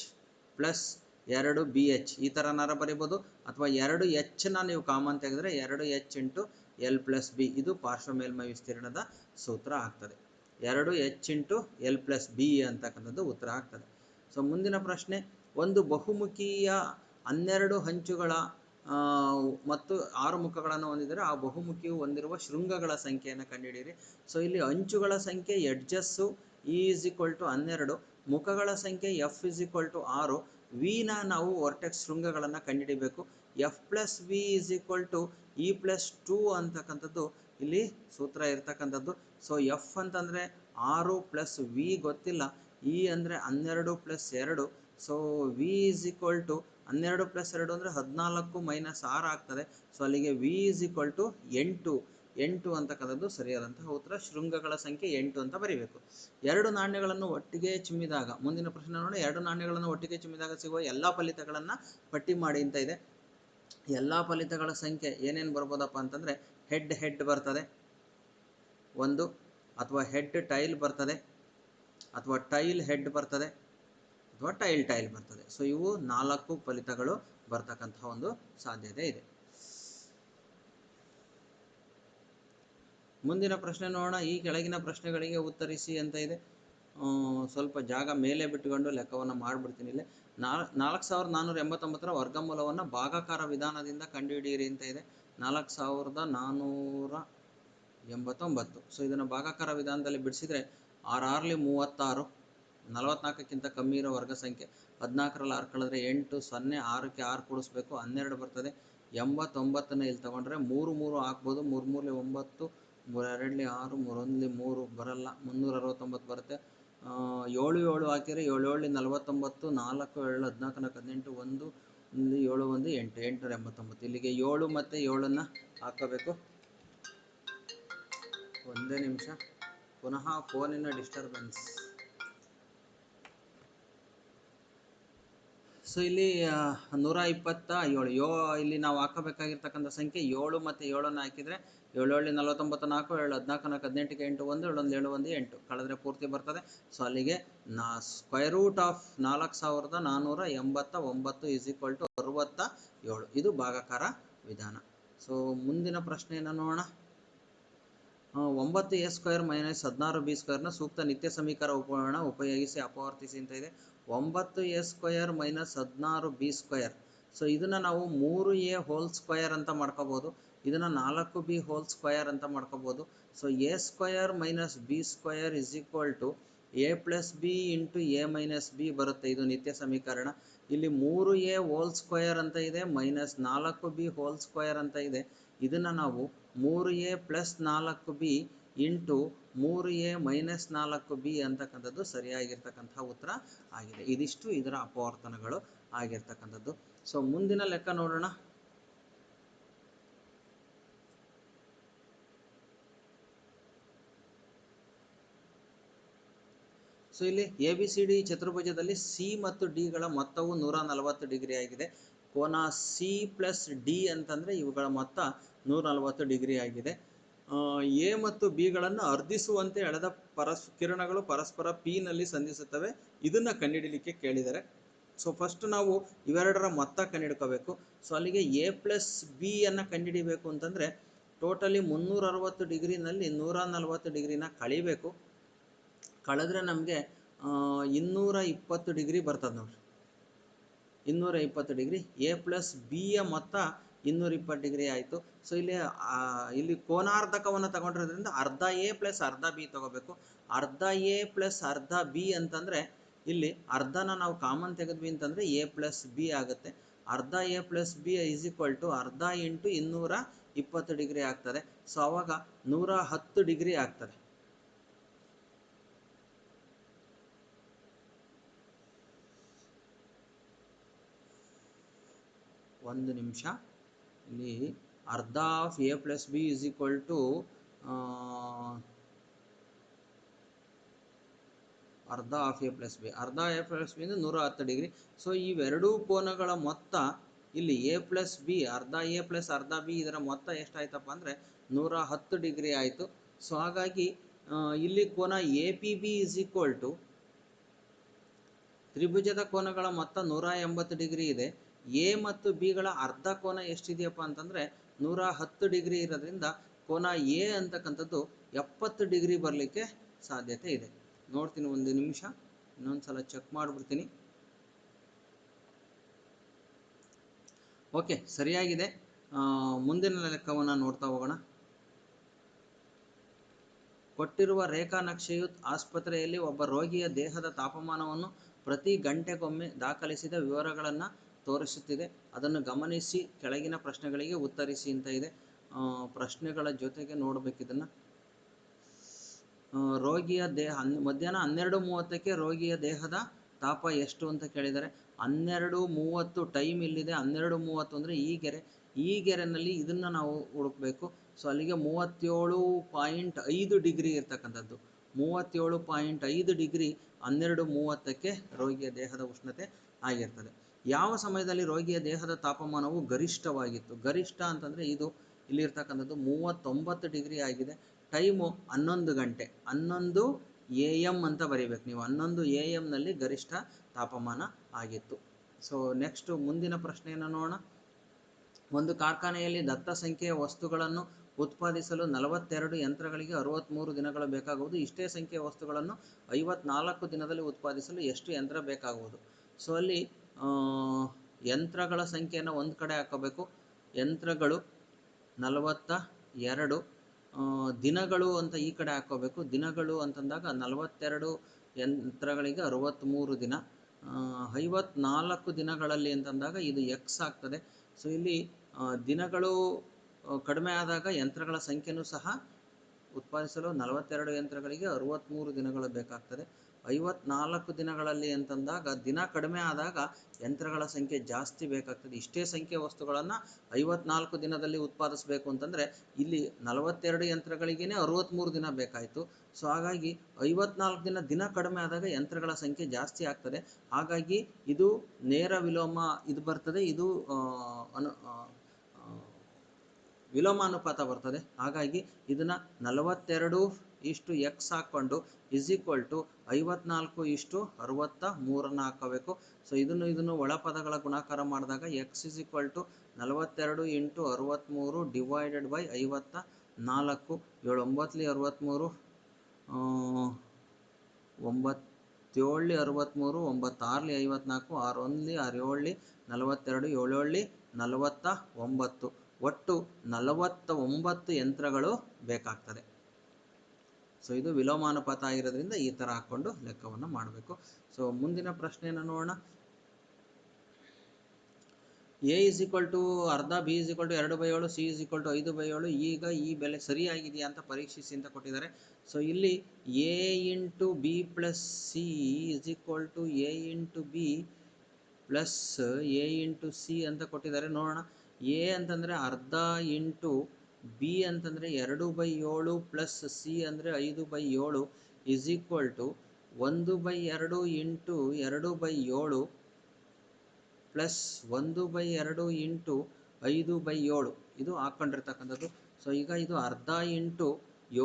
Speaker 1: ಪ್ಲಸ್ ಎರಡು ಬಿ ಎಚ್ ಈ ಥರನಾರ ಬರಿಬೋದು. ಅಥವಾ ಎರಡು ಎಚ್ನ ನೀವು ಕಾಮನ್ ತೆಗೆದ್ರೆ ಎರಡು H into L plus B ಇದು ಪಾರ್ಶ್ವ ಮೇಲ್ಮೈ ವಿಸ್ತೀರ್ಣದ ಸೂತ್ರ ಆಗ್ತದೆ. ಎರಡು H into L plus B ಅಂತಕ್ಕಂಥದ್ದು ಉತ್ತರ ಆಗ್ತದೆ. ಸೊ ಮುಂದಿನ ಪ್ರಶ್ನೆ, ಒಂದು ಬಹುಮುಖೀಯ ಹನ್ನೆರಡು ಹಂಚುಗಳ ಮತ್ತು ಆರು ಮುಖಗಳನ್ನು ಹೊಂದಿದರೆ ಆ ಬಹುಮುಖಿಯು ಹೊಂದಿರುವ ಶೃಂಗಗಳ ಸಂಖ್ಯೆಯನ್ನು ಕಂಡುಹಿಡಿಯಿರಿ. ಸೊ ಇಲ್ಲಿ ಅಂಚುಗಳ ಸಂಖ್ಯೆ edges E is equal to ಹನ್ನೆರಡು, ಮುಖಗಳ ಸಂಖ್ಯೆ ಎಫ್ ಇಸ್ ಈಕ್ವಲ್ ಟು ಆರು ವಿನ ನಾವು ವರ್ಟೆಕ್ಸ್ ಶೃಂಗಗಳನ್ನು ಕಂಡುಹಿಡಿಬೇಕು. F plus V is equal to E plus two ಅಂತಕ್ಕಂಥದ್ದು ಇಲ್ಲಿ ಸೂತ್ರ ಇರ್ತಕ್ಕಂಥದ್ದು. ಸೊ ಎಫ್ ಅಂತಂದರೆ ಆರು ಪ್ಲಸ್ ವಿ ಗೊತ್ತಿಲ್ಲ. ಇ ಅಂದರೆ ಹನ್ನೆರಡು ಪ್ಲಸ್ ಎರಡು. So V is equal to ಹನ್ನೆರಡು ಪ್ಲಸ್ ಎರಡು ಅಂದರೆ ಹದಿನಾಲ್ಕು ಮೈನಸ್ ಆರು ಆಗ್ತದೆ. ಸೊ ಅಲ್ಲಿಗೆ ವಿ ಇಸ್ ಈಕ್ವಲ್ ಟು ಎಂಟು. ಎಂಟು ಅಂತಕ್ಕಂಥದ್ದು ಸರಿಯಾದಂತಹ ಉತ್ತರ. ಶೃಂಗಗಳ ಸಂಖ್ಯೆ ಎಂಟು ಅಂತ ಬರೀಬೇಕು. ಎರಡು ನಾಣ್ಯಗಳನ್ನು ಒಟ್ಟಿಗೆ ಚುಮ್ಮಿದಾಗ, ಮುಂದಿನ ಪ್ರಶ್ನೆ ನೋಡಿ ಎರಡು ನಾಣ್ಯಗಳನ್ನು ಒಟ್ಟಿಗೆ ಚುಮ್ಮಿದಾಗ ಸಿಗುವ ಎಲ್ಲ ಫಲಿತಗಳನ್ನು ಪಟ್ಟಿ ಮಾಡಿ ಅಂತ ಇದೆ. ಎಲ್ಲ ಫಲಿತಗಳ ಸಂಖ್ಯೆ ಏನೇನು ಬರ್ಬೋದಪ್ಪ ಅಂತಂದರೆ ಹೆಡ್ ಹೆಡ್ ಬರ್ತದೆ. ಒಂದು ಅಥವಾ ಹೆಡ್ ಟೈಲ್ ಬರ್ತದೆ. ಅಥವಾ ಟೈಲ್ ಹೆಡ್ ಬರ್ತದೆ. ಅಥವಾ ಟೈಲ್ ಟೈಲ್ ಬರ್ತದೆ. ಸೊ ಇವು ನಾಲ್ಕು ಫಲಿತಗಳು ಬರ್ತಕ್ಕಂತಹ ಒಂದು ಸಾಧ್ಯತೆ ಇದೆ. ಮುಂದಿನ ಪ್ರಶ್ನೆ ನೋಡೋಣ. ಈ ಕೆಳಗಿನ ಪ್ರಶ್ನೆಗಳಿಗೆ ಉತ್ತರಿಸಿ ಅಂತ ಇದೆ. ಸ್ವಲ್ಪ ಜಾಗ ಮೇಲೆ ಬಿಟ್ಟುಕೊಂಡು ಲೆಕ್ಕವನ್ನು ಮಾಡಿಬಿಡ್ತೀನಿ ಇಲ್ಲಿ. ನಾಲ್, ನಾಲ್ಕು ಸಾವಿರದ ನಾನ್ನೂರ ಎಂಬತ್ತೊಂಬತ್ತರ ವರ್ಗಮೂಲವನ್ನು ಭಾಗಾಕಾರ ವಿಧಾನದಿಂದ ಕಂಡುಹಿಡಿಯಿರಿ ಅಂತ ಇದೆ. ನಾಲ್ಕು ಸಾವಿರದ ಎಂಬತ್ತೊಂಬತ್ತು. ಸೊ ಇದನ್ನು ಭಾಗಾಕಾರ ವಿಧಾನದಲ್ಲಿ ಬಿಡಿಸಿದರೆ ಆರಾರ್ಲಿ ಮೂವತ್ತಾರು, ನಲವತ್ನಾಲ್ಕಕ್ಕಿಂತ ಕಮ್ಮಿ ಇರೋ ವರ್ಗ ಸಂಖ್ಯೆ. ಹದಿನಾಲ್ಕರಲ್ಲಿ ಆರು ಕಳೆದ್ರೆ ಎಂಟು, ಸೊನ್ನೆ, ಆರಕ್ಕೆ ಆರು ಕೂಡಿಸ್ಬೇಕು. ಹನ್ನೆರಡು ಬರ್ತದೆ ಎಂಬತ್ತೊಂಬತ್ತನ್ನು ಇಲ್ಲಿ ತಗೊಂಡ್ರೆ ಮೂರು ಮೂರು ಹಾಕ್ಬೋದು ಮೂರು ಮೂರಲಿ ಒಂಬತ್ತು ಮೂರೆರಡಲಿ ಆರು ಮೂರೊಂದಲಿ ಮೂರು, ಬರಲ್ಲ. ಮುನ್ನೂರ ಅರವತ್ತೊಂಬತ್ತು ಬರುತ್ತೆ ಏಳು ಏಳು ಹಾಕಿದರೆ ಏಳು ಏಳು, ನಲವತ್ತೊಂಬತ್ತು, ನಾಲ್ಕು, ಏಳು, ಹದಿನಾಲ್ಕು, ನಾಲ್ಕು, ಹದಿನೆಂಟು, ಒಂದು ಒಂದು, ಏಳು, ಒಂದು, ಎಂಟು, ಎಂಟುನೂರ ಎಂಬತ್ತೊಂಬತ್ತು. ಇಲ್ಲಿಗೆ ಏಳು ಮತ್ತು ಏಳನ್ನು ಹಾಕೋಬೇಕು. ಒಂದೇ ನಿಮಿಷ. ಪುನಃ ಫೋನಿನ ಡಿಸ್ಟರ್ಬೆನ್ಸ್. ಸೊ, ಇಲ್ಲಿ ನೂರ ಇಪ್ಪತ್ತ ಏಳು. ಯೋ, ಇಲ್ಲಿ ನಾವು ಹಾಕಬೇಕಾಗಿರ್ತಕ್ಕಂಥ ಸಂಖ್ಯೆ ಏಳು ಮತ್ತು ಏಳನ್ನು ಹಾಕಿದರೆ ಏಳು ಏಳು ನಲವತ್ತೊಂಬತ್ತು ನಾಲ್ಕು, ಏಳು ಹದಿನಾಲ್ಕು ನಾಲ್ಕು ಹದಿನೆಂಟಿಗೆ ಎಂಟು ಒಂದು, ಏಳೊಂದು ಏಳು ಒಂದು ಎಂಟು. ಕಳೆದ್ರೆ ಪೂರ್ತಿ ಬರ್ತದೆ. ಸೊ ಅಲ್ಲಿಗೆ ನಾ ಸ್ಕ್ವೈರ್ ರೂಟ್ ಆಫ್ ನಾಲ್ಕು ಸಾವಿರದ ನಾನ್ನೂರ ಎಂಬತ್ತ ಒಂಬತ್ತು ಈಸ್ ಈಕ್ವಲ್ ಟು ಅರುವತ್ತ ಏಳು. ಇದು ಭಾಗಾಕಾರ ವಿಧಾನ. ಸೊ ಮುಂದಿನ ಪ್ರಶ್ನೆಯನ್ನು ನೋಡೋಣ? ಒಂಬತ್ತು ಎ ಸ್ಕ್ವೇರ್ ಮೈನಸ್ ಹದಿನಾರು ಬಿ ಸ್ಕ್ವೇರ್ನ ಸೂಕ್ತ ನಿತ್ಯ ಸಮೀಕರ ಉಪಕರಣ ಉಪಯೋಗಿಸಿ ಅಪವರ್ತಿಸಿ ಅಂತ ಇದೆ. ಒಂಬತ್ತು ಎ ಸ್ಕ್ವೇರ್ ಮೈನಸ್ ಹದಿನಾರು ಬಿ ಸ್ಕ್ವೇರ್ ಸೊ ಇದನ್ನು ನಾವು ಮೂರು ಎ ಹೋಲ್ ಸ್ಕ್ವೇರ್ ಅಂತ ಮಾಡ್ಕೋಬೋದು. ಇದನ್ನು ನಾಲ್ಕು ಬಿ ಹೋಲ್ ಸ್ಕ್ವಯರ್ ಅಂತ ಮಾಡ್ಕೋಬೋದು. So a square minus b square is equal to a plus b into a minus b ಬರುತ್ತೆ. ಇದು ನಿತ್ಯ ಸಮೀಕರಣ. ಇಲ್ಲಿ ಮೂರು ಎ ಹೋಲ್ ಸ್ಕ್ವಯರ್ ಅಂತ ಇದೆ ಮೈನಸ್ ನಾಲ್ಕು ಬಿ ಹೋಲ್ ಸ್ಕ್ವಯರ್ ಅಂತ ಇದೆ. ಇದನ್ನು ನಾವು ಮೂರು ಎ ಪ್ಲಸ್ ನಾಲ್ಕು ಬಿ ಇಂಟು ಮೂರು ಎ ಮೈನಸ್ ನಾಲ್ಕು ಬಿ ಅಂತಕ್ಕಂಥದ್ದು ಸರಿಯಾಗಿರ್ತಕ್ಕಂಥ ಉತ್ತರ ಆಗಿದೆ. ಇದಿಷ್ಟು ಇದರ ಅಪವರ್ತನಗಳು ಆಗಿರ್ತಕ್ಕಂಥದ್ದು. ಸೊ ಮುಂದಿನ ಲೆಕ್ಕ ನೋಡೋಣ. ಸೊ ಇಲ್ಲಿ ಎ ಬಿ ಸಿ ಡಿ ಚತುರ್ಭುಜದಲ್ಲಿ ಸಿ ಮತ್ತು ಡಿಗಳ ಮೊತ್ತವು ನೂರ ನಲವತ್ತು ಡಿಗ್ರಿ ಆಗಿದೆ. ಕೋನ ಸಿ ಪ್ಲಸ್ ಡಿ ಅಂತಂದರೆ ಇವುಗಳ ಮೊತ್ತ ನೂರ ನಲವತ್ತು ಡಿಗ್ರಿ ಆಗಿದೆ. ಎ ಮತ್ತು ಬಿಗಳನ್ನು ಅರ್ಧಿಸುವಂತೆ ಎಳೆದ ಪರಸ್, ಕಿರಣಗಳು ಪರಸ್ಪರ ಪಿನಲ್ಲಿ ಸಂಧಿಸುತ್ತವೆ. ಇದನ್ನು ಕಂಡುಹಿಡಿಲಿಕ್ಕೆ ಕೇಳಿದ್ದಾರೆ ಸೊ ಫಸ್ಟ್ ನಾವು ಇವೆರಡರ ಮೊತ್ತ ಕಂಡುಹಿಡ್ಕೋಬೇಕು. ಸೊ ಅಲ್ಲಿಗೆ ಎ ಪ್ಲಸ್ ಬಿಯನ್ನು ಕಂಡುಹಿಡಿಬೇಕು ಅಂತಂದರೆ ಟೋಟಲಿ ಮುನ್ನೂರ ಅರವತ್ತು ಡಿಗ್ರಿನಲ್ಲಿ ನೂರ ನಲವತ್ತು ಡಿಗ್ರಿನ ಕಳಿಬೇಕು. ಕಳೆದ್ರೆ ನಮಗೆ ಇನ್ನೂರ ಇಪ್ಪತ್ತು ಡಿಗ್ರಿ ಬರ್ತದೆ ನೋಡ್ರಿ. ಇನ್ನೂರ ಇಪ್ಪತ್ತು ಡಿಗ್ರಿ. ಎ ಪ್ಲಸ್ ಬಿಯ ಮೊತ್ತ ಇನ್ನೂರ ಇಪ್ಪತ್ತು ಡಿಗ್ರಿ ಆಯಿತು. ಸೊ ಇಲ್ಲಿ ಇಲ್ಲಿ ಕೋನಾರ್ಧಕವನ್ನು ತಗೊಂಡಿರೋದ್ರಿಂದ ಅರ್ಧ ಎ ಪ್ಲಸ್ ಅರ್ಧ ಬಿ ತಗೋಬೇಕು. ಅರ್ಧ ಎ ಪ್ಲಸ್ ಅರ್ಧ ಬಿ ಅಂತಂದರೆ, ಇಲ್ಲಿ ಅರ್ಧನ ನಾವು ಕಾಮನ್ ತೆಗೆದ್ವಿ ಅಂತಂದರೆ ಎ ಪ್ಲಸ್ ಬಿ ಆಗುತ್ತೆ. ಅರ್ಧ a plus b is equal to ಅರ್ಧ ಇಂಟು ಇನ್ನೂರ ಇಪ್ಪತ್ತು ಡಿಗ್ರಿ ಆಗ್ತದೆ. ಸೊ ಆವಾಗ ನೂರ ಹತ್ತು ಡಿಗ್ರಿ ಆಗ್ತದೆ. ಒಂದು ನಿಮಿಷ. ಇಲ್ಲಿ ಅರ್ಧ of a plus b is equal to ಅರ್ಧ ಆಫ್ ಎ ಪ್ಲಸ್ ಬಿ ಅರ್ಧ ಎ ಪ್ಲಸ್ ಬಿ ಅಂದರೆ ನೂರ ಹತ್ತು ಡಿಗ್ರಿ ಸೊ ಇವೆರಡೂ ಕೋನಗಳ ಮೊತ್ತ, ಇಲ್ಲಿ ಎ ಪ್ಲಸ್ ಬಿ ಅರ್ಧ ಎ ಪ್ಲಸ್ ಅರ್ಧ ಬಿ ಇದರ ಮೊತ್ತ ಎಷ್ಟಾಯ್ತಪ್ಪ ಅಂದರೆ ನೂರ ಹತ್ತು ಡಿಗ್ರಿ ಆಯಿತು. ಸೊ ಹಾಗಾಗಿ ಇಲ್ಲಿ ಕೋನ A P B is equal to ತ್ರಿಭುಜದ ಕೋನಗಳ ಮೊತ್ತ ನೂರ ಎಂಬತ್ತು ಡಿಗ್ರಿ ಇದೆ. ಎ ಮತ್ತು ಬಿಗಳ ಅರ್ಧ ಕೋನ ಎಷ್ಟಿದೆಯಪ್ಪ ಅಂತಂದರೆ ನೂರ ಹತ್ತು ಡಿಗ್ರಿ ಇರೋದ್ರಿಂದ ಕೋನ ಎ ಅಂತಕ್ಕಂಥದ್ದು ಎಪ್ಪತ್ತು ಡಿಗ್ರಿ ಬರಲಿಕ್ಕೆ ಸಾಧ್ಯತೆ ಇದೆ. ನೋಡ್ತೀನಿ ಒಂದು ನಿಮಿಷ ಇನ್ನೊಂದು ಸಲ ಚೆಕ್ ಮಾಡಿಬಿಡ್ತೀನಿ. ಓಕೆ, ಸರಿಯಾಗಿದೆ. ಮುಂದಿನ ಲೆಕ್ಕವನ್ನು ನೋಡ್ತಾ ಹೋಗೋಣ. ಕೊಟ್ಟಿರುವ ರೇಖಾ ನಕ್ಷೆಯು ಆಸ್ಪತ್ರೆಯಲ್ಲಿ ಒಬ್ಬ ರೋಗಿಯ ದೇಹದ ತಾಪಮಾನವನ್ನು ಪ್ರತಿ ಗಂಟೆಗೊಮ್ಮೆ ದಾಖಲಿಸಿದ ವಿವರಗಳನ್ನು ತೋರಿಸುತ್ತಿದೆ. ಅದನ್ನು ಗಮನಿಸಿ, ಕೆಳಗಿನ ಪ್ರಶ್ನೆಗಳಿಗೆ ಉತ್ತರಿಸಿ ಅಂತ ಇದೆ. ಪ್ರಶ್ನೆಗಳ ಜೊತೆಗೆ ನೋಡ್ಬೇಕು ಇದನ್ನು. ರೋಗಿಯ ದೇಹ ಹನ್- ಮಧ್ಯಾಹ್ನ ಹನ್ನೆರಡು ಮೂವತ್ತಕ್ಕೆ ರೋಗಿಯ ದೇಹದ ತಾಪ ಎಷ್ಟು ಅಂತ ಕೇಳಿದ್ದಾರೆ ಹನ್ನೆರಡು ಮೂವತ್ತು ಟೈಮ್ ಇಲ್ಲಿದೆ. ಹನ್ನೆರಡು ಮೂವತ್ತು ಅಂದರೆ ಈ ಗೆರೆ. ಈ ಗೆರೆನಲ್ಲಿ ಇದನ್ನು ನಾವು ಹುಡುಕಬೇಕು. ಸೊ, ಅಲ್ಲಿಗೆ ಮೂವತ್ತೇಳು ಪಾಯಿಂಟ್ ಐದು ಡಿಗ್ರಿ ಇರ್ತಕ್ಕಂಥದ್ದು. ಮೂವತ್ತೇಳು ಪಾಯಿಂಟ್ ಐದು ಡಿಗ್ರಿ ಹನ್ನೆರಡು ಮೂವತ್ತಕ್ಕೆ ರೋಗಿಯ ದೇಹದ ಉಷ್ಣತೆ ಆಗಿರ್ತದೆ. ಯಾವ ಸಮಯದಲ್ಲಿ ರೋಗಿಯ ದೇಹದ ತಾಪಮಾನವು ಗರಿಷ್ಠವಾಗಿತ್ತು? ಗರಿಷ್ಠ ಅಂತಂದರೆ ಇದು ಇಲ್ಲಿರ್ತಕ್ಕಂಥದ್ದು ಮೂವತ್ತೊಂಬತ್ತು ಡಿಗ್ರಿ ಆಗಿದೆ. ಟೈಮು ಹನ್ನೊಂದು ಗಂಟೆ. ಹನ್ನೊಂದು ಎ ಎಂ ಅಂತ ಬರೀಬೇಕು. ನೀವು ಹನ್ನೊಂದು ಎ ಎಮ್ನಲ್ಲಿ ಗರಿಷ್ಠ ತಾಪಮಾನ ಆಗಿತ್ತು. ಸೊ ನೆಕ್ಸ್ಟು ಮುಂದಿನ ಪ್ರಶ್ನೆಯನ್ನು ನೋಡೋಣ? ಒಂದು ಕಾರ್ಖಾನೆಯಲ್ಲಿ ದತ್ತ ಸಂಖ್ಯೆಯ ವಸ್ತುಗಳನ್ನು ಉತ್ಪಾದಿಸಲು ನಲವತ್ತೆರಡು ಯಂತ್ರಗಳಿಗೆ ಅರವತ್ತ್ಮೂರು ದಿನಗಳು ಬೇಕಾಗುವುದು. ಇಷ್ಟೇ ಸಂಖ್ಯೆಯ ವಸ್ತುಗಳನ್ನು ಐವತ್ನಾಲ್ಕು ದಿನದಲ್ಲಿ ಉತ್ಪಾದಿಸಲು ಎಷ್ಟು ಯಂತ್ರ ಬೇಕಾಗುವುದು? ಸೊ ಅಲ್ಲಿ ಯಂತ್ರಗಳ ಸಂಖ್ಯೆಯನ್ನು ಒಂದು ಕಡೆ ಹಾಕೋಬೇಕು. ಯಂತ್ರಗಳು ನಲವತ್ತ ಎರಡು ದಿನಗಳು ಅಂತ ಈ ಕಡೆ ಹಾಕೋಬೇಕು. ದಿನಗಳು ಅಂತಂದಾಗ ನಲವತ್ತೆರಡು ಯಂತ್ರಗಳಿಗೆ ಅರವತ್ತ್ಮೂರು ದಿನ ಐವತ್ನಾಲ್ಕು ದಿನಗಳಲ್ಲಿ ಅಂತಂದಾಗ ಇದು ಎಕ್ಸ್ ಆಗ್ತದೆ. ಸೊ ಇಲ್ಲಿ ದಿನಗಳು ಕಡಿಮೆ ಆದಾಗ ಯಂತ್ರಗಳ ಸಂಖ್ಯೆನೂ ಸಹ ಉತ್ಪಾದಿಸಲು ನಲವತ್ತೆರಡು ಯಂತ್ರಗಳಿಗೆ ಅರವತ್ತ್ಮೂರು ದಿನಗಳು ಬೇಕಾಗ್ತದೆ. ಐವತ್ನಾಲ್ಕು ದಿನಗಳಲ್ಲಿ ಅಂತಂದಾಗ ದಿನ ಕಡಿಮೆ ಆದಾಗ ಯಂತ್ರಗಳ ಸಂಖ್ಯೆ ಜಾಸ್ತಿ ಬೇಕಾಗ್ತದೆ. ಇಷ್ಟೇ ಸಂಖ್ಯೆ ವಸ್ತುಗಳನ್ನು ಐವತ್ನಾಲ್ಕು ದಿನದಲ್ಲಿ ಉತ್ಪಾದಿಸಬೇಕು ಅಂತಂದರೆ ಇಲ್ಲಿ ನಲವತ್ತೆರಡು ಯಂತ್ರಗಳಿಗೇ ಅರವತ್ತ್ಮೂರು ದಿನ ಬೇಕಾಯಿತು. ಸೊ ಹಾಗಾಗಿ ಐವತ್ನಾಲ್ಕು ದಿನ ದಿನ ಕಡಿಮೆ ಆದಾಗ ಯಂತ್ರಗಳ ಸಂಖ್ಯೆ ಜಾಸ್ತಿ ಆಗ್ತದೆ. ಹಾಗಾಗಿ ಇದು ನೇರ ವಿಲೋಮ ಇದು ಬರ್ತದೆ. ಇದು ಅನು ವಿಲೋಮಾನುಪಾತ ಬರ್ತದೆ. ಹಾಗಾಗಿ ಇದನ್ನು ನಲವತ್ತೆರಡು ಇಷ್ಟು ಎಕ್ಸ್ ಹಾಕ್ಕೊಂಡು ಇಸ್ ಈಕ್ವಲ್ ಟು ಐವತ್ನಾಲ್ಕು ಇಷ್ಟು ಅರವತ್ತ ಮೂರನ್ನು ಹಾಕಬೇಕು. ಸೊ ಇದನ್ನು ಇದನ್ನು ಒಳಪದಗಳ ಗುಣಾಕಾರ ಮಾಡಿದಾಗ ಎಕ್ಸ್ ಇಸ್ ಈಕ್ವಲ್ ಟು ನಲವತ್ತೆರಡು ಇಂಟು ಅರವತ್ತ್ಮೂರು ಡಿವೈಡೆಡ್ ಬೈ ಐವತ್ತ ನಾಲ್ಕು ಏಳು ಒಂಬತ್ತಲಿ ಅರವತ್ತ್ಮೂರು ಒಂಬತ್ತೇಳಲಿ ಅರವತ್ತ್ಮೂರು ಒಂಬತ್ತಾರಲಿ ಐವತ್ನಾಲ್ಕು ಆರು ಒಂದ್ಲಿ ಆರು ಏಳಲಿ ನಲವತ್ತೆರಡು ಏಳೇಳಲಿ ನಲವತ್ತ ಒಂಬತ್ತು. ಒಟ್ಟು ನಲವತ್ತ ಒಂಬತ್ತು ಯಂತ್ರಗಳು ಬೇಕಾಗ್ತದೆ. ಸೊ ಇದು ವಿಲೋಮಾನುಪಾತ ಆಗಿರೋದ್ರಿಂದ ಈ ಥರ ಹಾಕ್ಕೊಂಡು ಲೆಕ್ಕವನ್ನು ಮಾಡಬೇಕು. ಸೊ ಮುಂದಿನ ಪ್ರಶ್ನೆಯನ್ನು ನೋಡೋಣ. ಎ ಇಸ್ ಈಕ್ವಲ್ ಟು ಅರ್ಧ ಬಿ ಇಸ್ ಈಕ್ವಲ್ ಟು ಎರಡು ಬೈ ಏಳು ಸಿ ಇಸ್ ಈಕ್ವಲ್ ಟು ಐದು ಬೈ ಏಳು. ಈಗ ಈ ಬೆಲೆ ಸರಿಯಾಗಿದೆಯಾ ಅಂತ ಪರೀಕ್ಷಿಸಿ ಅಂತ ಕೊಟ್ಟಿದ್ದಾರೆ. ಸೊ ಇಲ್ಲಿ a into b plus c is equal to a into b plus a into c ಅಂತ ಕೊಟ್ಟಿದ್ದಾರೆ. ನೋಡೋಣ. ಎ ಅಂತಂದರೆ ಅರ್ಧ ಇಂಟು ಬಿ ಅಂತಂದರೆ ಎರಡು ಬೈ ಏಳು ಪ್ಲಸ್ ಸಿ ಅಂದರೆ ಐದು ಬೈ ಏಳು ಇಸ್ ಈಕ್ವಲ್ ಟು ಒಂದು ಬೈ ಎರಡು ಇಂಟು ಎರಡು ಬೈ ಏಳು ಪ್ಲಸ್ ಒಂದು ಬೈ ಎರಡು ಇಂಟು ಐದು ಬೈ ಏಳು. ಇದು ಹಾಕ್ಕೊಂಡಿರ್ತಕ್ಕಂಥದ್ದು ಸೊ ಈಗ ಇದು ಅರ್ಧ ಇಂಟು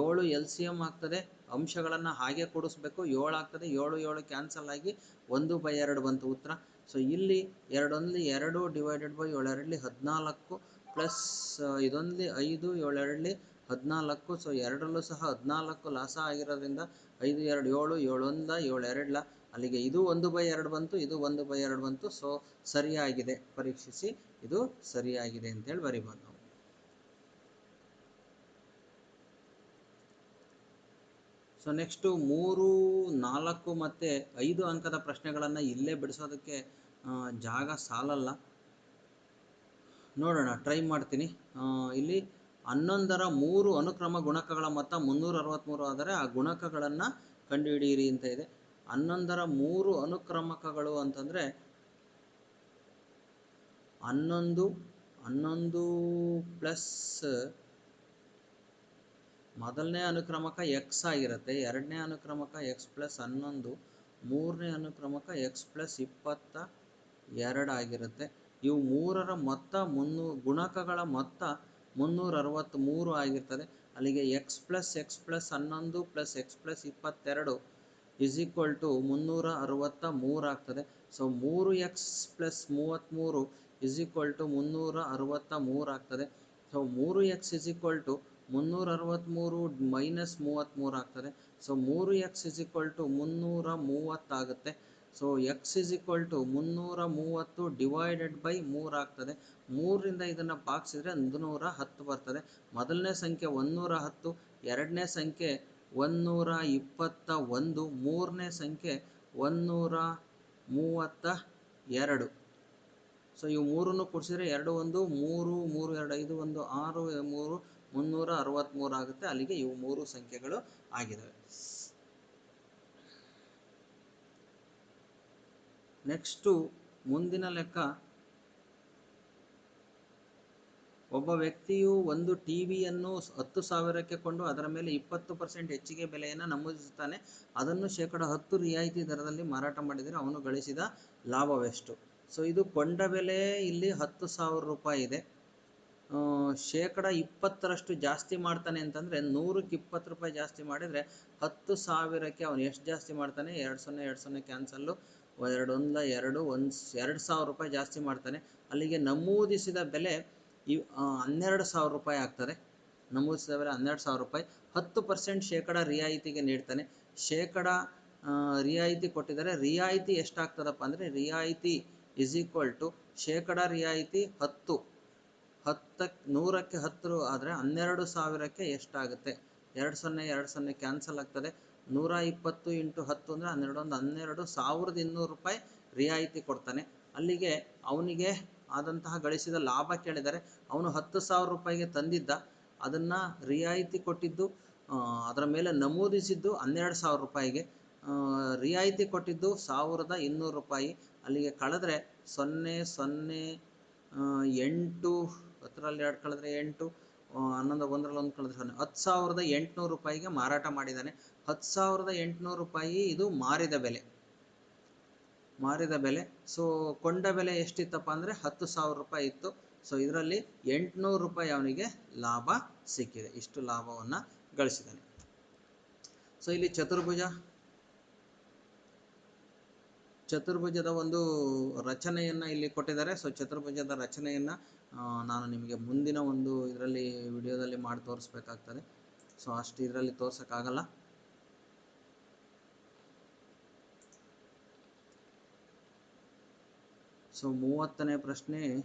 Speaker 1: ಏಳು ಎಲ್ ಸಿ ಎಂ ಆಗ್ತದೆ. ಅಂಶಗಳನ್ನು ಹಾಗೆ ಕೊಡಿಸ್ಬೇಕು. ಏಳು ಆಗ್ತದೆ. ಏಳು ಏಳು ಕ್ಯಾನ್ಸಲ್ ಆಗಿ ಒಂದು ಬೈ ಎರಡು ಬಂತು ಉತ್ತರ. ಸೊ ಇಲ್ಲಿ ಎರಡೊಂದು ಎರಡು ಡಿವೈಡೆಡ್ ಬೈ ಏಳೆರಡಲಿ ಹದಿನಾಲ್ಕು. ಪ್ಲಸ್ ಇದೊಂದು ಐದು, ಏಳೆರಡಲಿ ಹದಿನಾಲ್ಕು, ಸೊ ಎರಡರಲ್ಲೂ ಸಹ ಹದಿನಾಲ್ಕು ಲಾಸ ಆಗಿರೋದ್ರಿಂದ ಐದು, ಎರಡು, ಏಳು, ಏಳೊಂದ ಏಳು ಎರಡ್ಲ ಅಲ್ಲಿಗೆ ಇದು ಒಂದು ಬೈ ಎರಡು ಬಂತು, ಇದು ಒಂದು ಬೈ ಎರಡು ಬಂತು, ಸೊ ಸರಿಯಾಗಿದೆ. ಪರೀಕ್ಷಿಸಿ, ಇದು ಸರಿಯಾಗಿದೆ ಅಂತೇಳಿ ಬರಿಬೋದು ನಾವು. ಸೊ ನೆಕ್ಸ್ಟು ಮೂರು, ನಾಲ್ಕು ಮತ್ತು ಐದು ಅಂಕದ ಪ್ರಶ್ನೆಗಳನ್ನು ಇಲ್ಲೇ ಬಿಡಿಸೋದಕ್ಕೆ ಜಾಗ ಸಾಲಲ್ಲ. ನೋಡೋಣ ಟ್ರೈ ಮಾಡ್ತೀನಿ. ಇಲ್ಲಿ ಹನ್ನೊಂದರ ಮೂರು ಅನುಕ್ರಮ ಗುಣಕಗಳ ಮೊತ್ತ ಮುನ್ನೂರ ಅರವತ್ತ್ಮೂರು ಆದರೆ ಆ ಗುಣಕಗಳನ್ನು ಕಂಡುಹಿಡಿಯಿರಿ ಅಂತ ಇದೆ. ಹನ್ನೊಂದರ ಮೂರು ಅನುಕ್ರಮಕಗಳು ಅಂತಂದರೆ ಹನ್ನೊಂದು ಹನ್ನೊಂದು ಪ್ಲಸ್ ಮೊದಲನೇ ಅನುಕ್ರಮಕ ಎಕ್ಸ್ ಆಗಿರುತ್ತೆ, ಎರಡನೇ ಅನುಕ್ರಮಕ ಎಕ್ಸ್ ಪ್ಲಸ್ ಹನ್ನೊಂದು, ಮೂರನೇ ಅನುಕ್ರಮಕ ಎಕ್ಸ್ ಪ್ಲಸ್ ಇಪ್ಪತ್ತ ಎರಡು ಆಗಿರುತ್ತೆ. ಇವು ಮೂರರ ಮೊತ್ತ ಮುನ್ನೂ, ಗುಣಕಗಳ ಮೊತ್ತ ಮುನ್ನೂರ ಅರವತ್ತ್ಮೂರು ಆಗಿರ್ತದೆ. ಅಲ್ಲಿಗೆ ಎಕ್ಸ್ ಪ್ಲಸ್ ಎಕ್ಸ್ ಪ್ಲಸ್ ಹನ್ನೊಂದು ಪ್ಲಸ್ ಎಕ್ಸ್ ಪ್ಲಸ್ ಇಪ್ಪತ್ತೆರಡು ಇಸ್ ಈಕ್ವಲ್ ಟು ಮುನ್ನೂರ ಅರವತ್ತ ಮೂರು ಆಗ್ತದೆ. ಸೊ ಮೂರು ಎಕ್ಸ್ ಪ್ಲಸ್ ಮೂವತ್ತ್ಮೂರು ಇಸ್ ಈಕ್ವಲ್ ಟು ಮುನ್ನೂರ ಅರವತ್ತ ಮೂರು ಆಗ್ತದೆ. ಸೊ ಮೂರು ಎಕ್ಸ್ ಇಸ್ ಈಕ್ವಲ್ ಟು ಮುನ್ನೂರ ಅರವತ್ತ್ಮೂರು ಮೈನಸ್ ಮೂವತ್ತ್ಮೂರು ಆಗ್ತದೆ. ಸೊ ಮೂರು ಎಕ್ಸ್ ಇಸ್ ಈಕ್ವಲ್ ಟು ಮುನ್ನೂರ ಮೂವತ್ತಾಗುತ್ತೆ so x is equal to ಮುನ್ನೂರ ಮೂವತ್ತು ಡಿವೈಡೆಡ್ ಬೈ ಮೂರು ಆಗ್ತದೆ. ಮೂರರಿಂದ ಇದನ್ನು ಭಾಗಿಸಿದ್ರೆ ನೂರ ಹತ್ತು ಬರ್ತದೆ. ಮೊದಲನೇ ಸಂಖ್ಯೆ ಒಂದೂರ ಹತ್ತು ಎರಡನೇ ಸಂಖ್ಯೆ ಒಂದುನೂರ ಇಪ್ಪತ್ತ ಒಂದು ಮೂರನೇ ಸಂಖ್ಯೆ ಒಂದುನೂರ ಮೂವತ್ತ ಎರಡು ಸೊ ಇವು ಮೂರನ್ನು ಕೊಡಿಸಿದ್ರೆ ಎರಡು ಒಂದು, ಮೂರು ಮೂರು ಎರಡು, ಐದು ಒಂದು, ಆರು ಮೂರು ಮುನ್ನೂರ ಅರವತ್ತ್ಮೂರು ಆಗುತ್ತೆ. ಅಲ್ಲಿಗೆ ಇವು ಮೂರು ಸಂಖ್ಯೆಗಳು ಆಗಿದ್ದಾವೆ ನೆಕ್ಸ್ಟು ಮುಂದಿನ ಲೆಕ್ಕ, ಒಬ್ಬ ವ್ಯಕ್ತಿಯು ಒಂದು ಟಿ ವಿಯನ್ನು ಹತ್ತು ಸಾವಿರಕ್ಕೆ ಕೊಂಡು ಅದರ ಮೇಲೆ ಇಪ್ಪತ್ತು ಪರ್ಸೆಂಟ್ ಹೆಚ್ಚಿಗೆ ಬೆಲೆಯನ್ನು ನಮೂದಿಸುತ್ತಾನೆ. ಅದನ್ನು ಶೇಕಡ ಹತ್ತು ರಿಯಾಯಿತಿ ದರದಲ್ಲಿ ಮಾರಾಟ ಮಾಡಿದರೆ ಅವನು ಗಳಿಸಿದ ಲಾಭವೆಷ್ಟು? ಸೊ, ಇದು ಕೊಂಡ ಬೆಲೆ ಇಲ್ಲಿ ಹತ್ತು ಸಾವಿರ ರೂಪಾಯಿ ಇದೆ. ಶೇಕಡ ಇಪ್ಪತ್ತರಷ್ಟು ಜಾಸ್ತಿ ಮಾಡ್ತಾನೆ ಅಂತಂದರೆ ನೂರಕ್ಕೆ ಇಪ್ಪತ್ತು ರೂಪಾಯಿ ಜಾಸ್ತಿ ಮಾಡಿದರೆ ಹತ್ತು ಸಾವಿರಕ್ಕೆ ಅವನು ಎಷ್ಟು ಜಾಸ್ತಿ ಮಾಡ್ತಾನೆ? ಎರಡು ಸೊನ್ನೆ ಎರಡು ಸೊನ್ನೆ ಕ್ಯಾನ್ಸಲ್ಲು. ಎರಡು ಒಂದ ಎರಡು ಒಂದು ಎರಡು ಸಾವಿರ ರೂಪಾಯಿ ಜಾಸ್ತಿ ಮಾಡ್ತಾನೆ. ಅಲ್ಲಿಗೆ ನಮೂದಿಸಿದ ಬೆಲೆ ಆ, ಹನ್ನೆರಡು ಸಾವಿರ ರೂಪಾಯಿ ಆಗ್ತದೆ. ನಮೂದಿಸಿದ ಬೆಲೆ ಹನ್ನೆರಡು ಸಾವಿರ ರೂಪಾಯಿ. ಹತ್ತು ಪರ್ಸೆಂಟ್ ಶೇಕಡ ರಿಯಾಯಿತಿಗೆ ನೀಡ್ತಾನೆ. ಶೇಕಡ ರಿಯಾಯಿತಿ ಕೊಟ್ಟಿದ್ದಾರೆ. ರಿಯಾಯಿತಿ ಎಷ್ಟಾಗ್ತದಪ್ಪ ಅಂದರೆ ರಿಯಾಯಿತಿ ಇಸ್ ಈಕ್ವಲ್ ಟು ಶೇಕಡ ರಿಯಾಯಿತಿ ಹತ್ತು. ಹತ್ತಕ್ಕೆ ನೂರಕ್ಕೆ ಹತ್ತು ಆದರೆ ಹನ್ನೆರಡು ಸಾವಿರಕ್ಕೆ ಎಷ್ಟಾಗುತ್ತೆ? ಎರಡು ಸೊನ್ನೆ ಎರಡು ಸೊನ್ನೆ ಕ್ಯಾನ್ಸಲ್ ಆಗ್ತದೆ. ನೂರ ಇಪ್ಪತ್ತು ಇಂಟು ಹತ್ತು ಅಂದರೆ ಹನ್ನೆರಡು ಒಂದು ಹನ್ನೆರಡು ಸಾವಿರದ ಇನ್ನೂರು ರೂಪಾಯಿ ರಿಯಾಯಿತಿ ಕೊಡ್ತಾನೆ. ಅಲ್ಲಿಗೆ ಅವನಿಗೆ ಆದಂತಹ ಗಳಿಸಿದ ಲಾಭ ಕೇಳಿದರೆ ಅವನು ಹತ್ತು ಸಾವಿರ ರೂಪಾಯಿಗೆ ತಂದಿದ್ದ, ಅದನ್ನು ರಿಯಾಯಿತಿ ಕೊಟ್ಟಿದ್ದು ಅದರ ಮೇಲೆ ನಮೂದಿಸಿದ್ದು ಹನ್ನೆರಡು ಸಾವಿರ ರೂಪಾಯಿಗೆ. ರಿಯಾಯಿತಿ ಕೊಟ್ಟಿದ್ದು ಸಾವಿರದ ಇನ್ನೂರು ರೂಪಾಯಿ. ಅಲ್ಲಿಗೆ ಕಳೆದ್ರೆ ಸೊನ್ನೆ ಸೊನ್ನೆ ಎಂಟು ಹತ್ತರಲ್ಲಿ ಎರಡು ಕಳೆದ್ರೆ ಎಂಟು ಹನ್ನೊಂದು ಒಂದರಲ್ಲಿ ಒಂದು ಕಳೆದ್ರೆ ಸೊನ್ನೆ ಹತ್ತು ಸಾವಿರದ ಎಂಟುನೂರು ರೂಪಾಯಿಗೆ ಮಾರಾಟ ಮಾಡಿದ್ದಾನೆ. ಹತ್ತು ಸಾವಿರದ ಎಂಟುನೂರು ರೂಪಾಯಿ ಇದು ಮಾರಿದ ಬೆಲೆ. ಮಾರಿದ ಬೆಲೆ. ಸೊ ಕೊಂಡ ಬೆಲೆ ಎಷ್ಟಿತ್ತಪ್ಪ ಅಂದರೆ ಹತ್ತು ಸಾವಿರ ರೂಪಾಯಿ ಇತ್ತು. ಸೊ ಇದರಲ್ಲಿ ಎಂಟುನೂರು ರೂಪಾಯಿ ಅವನಿಗೆ ಲಾಭ ಸಿಕ್ಕಿದೆ. ಇಷ್ಟು ಲಾಭವನ್ನು ಗಳಿಸಿದ್ದಾನೆ. ಸೊ ಇಲ್ಲಿ ಚತುರ್ಭುಜ. ಚತುರ್ಭುಜದ ಒಂದು ರಚನೆಯನ್ನು ಇಲ್ಲಿ ಕೊಟ್ಟಿದ್ದಾರೆ. ಸೊ ಚತುರ್ಭುಜದ ರಚನೆಯನ್ನು ನಾನು ನಿಮಗೆ ಮುಂದಿನ ಒಂದು ಇದರಲ್ಲಿ ವಿಡಿಯೋದಲ್ಲಿ ಮಾಡಿ ತೋರಿಸ್ಬೇಕಾಗ್ತದೆ. ಸೊ ಅಷ್ಟು ಇದರಲ್ಲಿ ತೋರ್ಸೋಕ್ಕಾಗಲ್ಲ. ಸೊ ಮೂವತ್ತನೇ ಪ್ರಶ್ನೆ.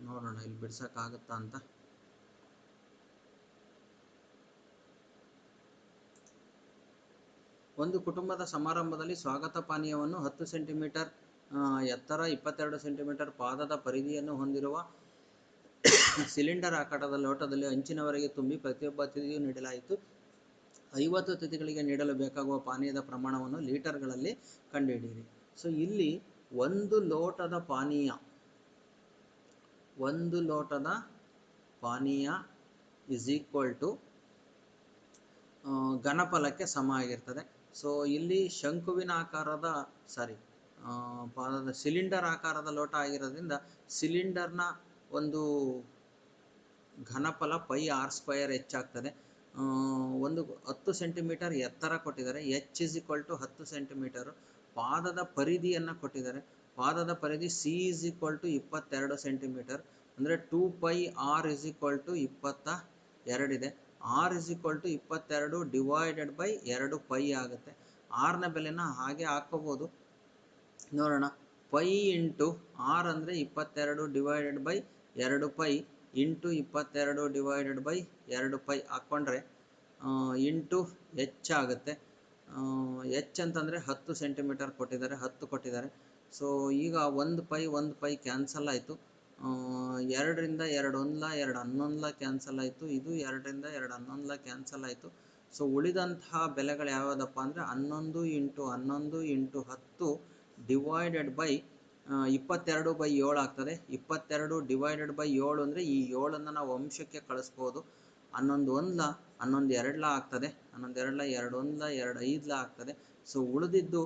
Speaker 1: ನೋಡೋಣ, ಇಲ್ಲಿ ಬಿಡ್ಸೋಕ್ಕಾಗುತ್ತಾ ಅಂತ. ಒಂದು ಕುಟುಂಬದ ಸಮಾರಂಭದಲ್ಲಿ ಸ್ವಾಗತ ಪಾನೀಯವನ್ನು ಹತ್ತು ಸೆಂಟಿಮೀಟರ್ ಎತ್ತರ ಇಪ್ಪತ್ತೆರಡು ಸೆಂಟಿಮೀಟರ್ ಪಾದದ ಪರಿಧಿಯನ್ನು ಹೊಂದಿರುವ ಸಿಲಿಂಡರ್ ಆಕಾರದ ಲೋಟದಲ್ಲಿ ಅಂಚಿನವರೆಗೆ ತುಂಬಿ ಪ್ರತಿಯೊಬ್ಬ ಅತಿಥಿಯು ನೀಡಲಾಯಿತು. ಐವತ್ತು ಅತಿಥಿಗಳಿಗೆ ನೀಡಲು ಬೇಕಾಗುವ ಪಾನೀಯದ ಪ್ರಮಾಣವನ್ನು ಲೀಟರ್ಗಳಲ್ಲಿ ಕಂಡುಹಿಡಿಯಿರಿ. ಸೊ ಇಲ್ಲಿ ಒಂದು ಲೋಟದ ಪಾನೀಯ, ಒಂದು ಲೋಟದ ಪಾನೀಯ ಇಸ್ ಈಕ್ವಲ್ ಟು ಘನಫಲಕ್ಕೆ ಸಮ ಆಗಿರ್ತದೆ. ಸೊ ಇಲ್ಲಿ ಶಂಕುವಿನ ಆಕಾರದ ಸಾರಿ ಪಾದದ ಸಿಲಿಂಡರ್ ಆಕಾರದ ಲೋಟ ಆಗಿರೋದ್ರಿಂದ ಸಿಲಿಂಡರ್ನ ಒಂದು ಘನಫಲ ಪೈ ಆರ್ ಸ್ಕ್ವಯರ್ ಹೆಚ್ಚಾಗ್ತದೆ. ಒಂದು ಹತ್ತು ಸೆಂಟಿಮೀಟರ್ ಎತ್ತರ ಕೊಟ್ಟಿದ್ದಾರೆ. ಎಚ್ ಇಸ್ ಈಕ್ವಲ್ ಟು ಹತ್ತು ಸೆಂಟಿಮೀಟರು ಪಾದದ ಪರಿಧಿಯನ್ನು ಕೊಟ್ಟಿದ್ದಾರೆ. ಪಾದದ ಪರಿಧಿ ಸಿ ಇಸ್ ಈಕ್ವಲ್ ಟು ಇಪ್ಪತ್ತೆರಡು ಸೆಂಟಿಮೀಟರ್ ಅಂದರೆ two pi r is equal to ಇಪ್ಪತ್ತ ಎರಡಿದೆ ಆರ್ ಇಸ್ ಈಕ್ವಲ್ ಟು ಇಪ್ಪತ್ತೆರಡು ಡಿವೈಡೆಡ್ ಬೈ ಎರಡು ಪೈ ಆಗುತ್ತೆ. ಆರ್ನ ಬೆಲೆನ ಹಾಗೆ ಹಾಕ್ಕೋಬೋದು. ನೋಡೋಣ. ಪೈ ಇಂಟು ಆರ್ ಅಂದರೆ ಇಪ್ಪತ್ತೆರಡು ಡಿವೈಡೆಡ್ ಬೈ ಎರಡು ಪೈ ಇಂಟು ಇಪ್ಪತ್ತೆರಡು ಡಿವೈಡೆಡ್ ಬೈ ಎರಡು ಪೈ ಹಾಕ್ಕೊಂಡ್ರೆ ಇಂಟು ಎಚ್ ಆಗುತ್ತೆ. ಎಚ್ ಅಂತಂದರೆ ಹತ್ತು ಸೆಂಟಿಮೀಟರ್ ಕೊಟ್ಟಿದ್ದಾರೆ, ಹತ್ತು ಕೊಟ್ಟಿದ್ದಾರೆ. ಸೊ, ಈಗ ಒಂದು ಪೈ ಒಂದು ಪೈ ಕ್ಯಾನ್ಸಲ್ ಆಯಿತು. ಎರಡರಿಂದ ಎರಡು ಒಂದ್ಲ, ಎರಡು ಹನ್ನೊಂದ್ಲ ಕ್ಯಾನ್ಸಲ್ ಆಯಿತು. ಇದು ಎರಡರಿಂದ ಎರಡು ಹನ್ನೊಂದ್ಲ ಕ್ಯಾನ್ಸಲ್ ಆಯಿತು. ಸೊ, ಉಳಿದಂತಹ ಬೆಲೆಗಳು ಯಾವುದಪ್ಪ ಅಂದರೆ ಹನ್ನೊಂದು ಇಂಟು ಹನ್ನೊಂದು ಇಂಟು ಹತ್ತು ಡಿವೈಡೆಡ್ ಬೈ ಇಪ್ಪತ್ತೆರಡು ಬೈ ಏಳು ಆಗ್ತದೆ. ಇಪ್ಪತ್ತೆರಡು ಡಿವೈಡೆಡ್ ಬೈ ಏಳು ಅಂದರೆ ಈ ಏಳನ್ನು ನಾವು ಅಂಶಕ್ಕೆ ಕಳಿಸ್ಬೋದು. ಹನ್ನೊಂದು ಒಂದ್ಲ, ಹನ್ನೊಂದು ಎರಡ್ಲ ಆಗ್ತದೆ. ಹನ್ನೊಂದು ಎರಡ್ಲ, ಎರಡು ಒಂದ್ಲ, ಎರಡು ಐದ್ಲ ಆಗ್ತದೆ. ಸೊ ಉಳಿದಿದ್ದು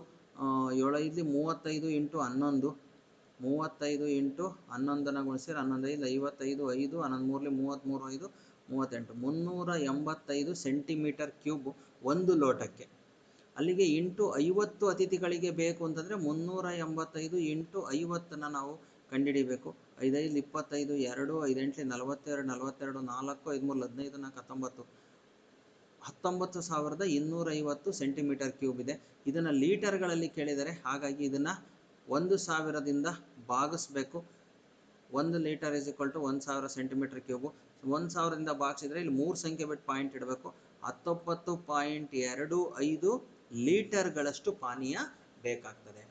Speaker 1: ಏಳು ಐದು ಮೂವತ್ತೈದು ಇಂಟು ಹನ್ನೊಂದು. ಮೂವತ್ತೈದು ಇಂಟು ಹನ್ನೊಂದನ್ನು ಗುಣಿಸಿದ್ರೆ ಹನ್ನೊಂದು ಐದು ಐವತ್ತೈದು ಐದು, ಹನ್ನೊಂದು ಮೂರಲಿ ಮೂವತ್ತ್ಮೂರು ಐದು, ಮೂವತ್ತೆಂಟು. ಮುನ್ನೂರ ಎಂಬತ್ತೈದು ಸೆಂಟಿಮೀಟರ್ ಕ್ಯೂಬ್ ಒಂದು ಲೋಟಕ್ಕೆ. ಅಲ್ಲಿಗೆ ಇಂಟು ಐವತ್ತು ಅತಿಥಿಗಳಿಗೆ ಬೇಕು ಅಂತಂದರೆ ಮುನ್ನೂರ ಎಂಬತ್ತೈದು ಇಂಟು ಐವತ್ತನ್ನು ನಾವು ಕಂಡುಹಿಡಿಬೇಕು ಐದೈದು, ಇಪ್ಪತ್ತೈದು, ಎರಡು, ಐದೆಂಟ್ಲಿ, ನಲವತ್ತೆರಡು ನಲವತ್ತೆರಡು, ನಾಲ್ಕು, ಐದುಮೂರು ಹದಿನೈದು ನಾಲ್ಕು ಹತ್ತೊಂಬತ್ತು. ಹತ್ತೊಂಬತ್ತು ಸಾವಿರದ ಇನ್ನೂರೈವತ್ತು ಸೆಂಟಿಮೀಟರ್ ಕ್ಯೂಬ್ ಇದೆ. ಇದನ್ನು ಲೀಟರ್ಗಳಲ್ಲಿ ಕೇಳಿದರೆ ಹಾಗಾಗಿ ಇದನ್ನು ಒಂದು ಸಾವಿರದಿಂದ ಭಾಗಿಸ್ಬೇಕು. ಒಂದು ಲೀಟರ್ ಇಸ್ ಈಕ್ವಲ್ ಟು ಒಂದು ಸಾವಿರ ಸೆಂಟಿಮೀಟರ್ ಕ್ಯೂಬು. ಒಂದು ಸಾವಿರದಿಂದ ಭಾಗಿಸಿದರೆ ಇಲ್ಲಿ ಮೂರು ಸಂಖ್ಯೆ ಬಿಟ್ಟು ಪಾಯಿಂಟ್ ಇಡಬೇಕು. ಹತ್ತೊಂಬತ್ತು ಪಾಯಿಂಟ್ ಎರಡು ಐದು ಲೀಟರ್ಗಳಷ್ಟು ಪಾನೀಯ ಬೇಕಾಗ್ತದೆ.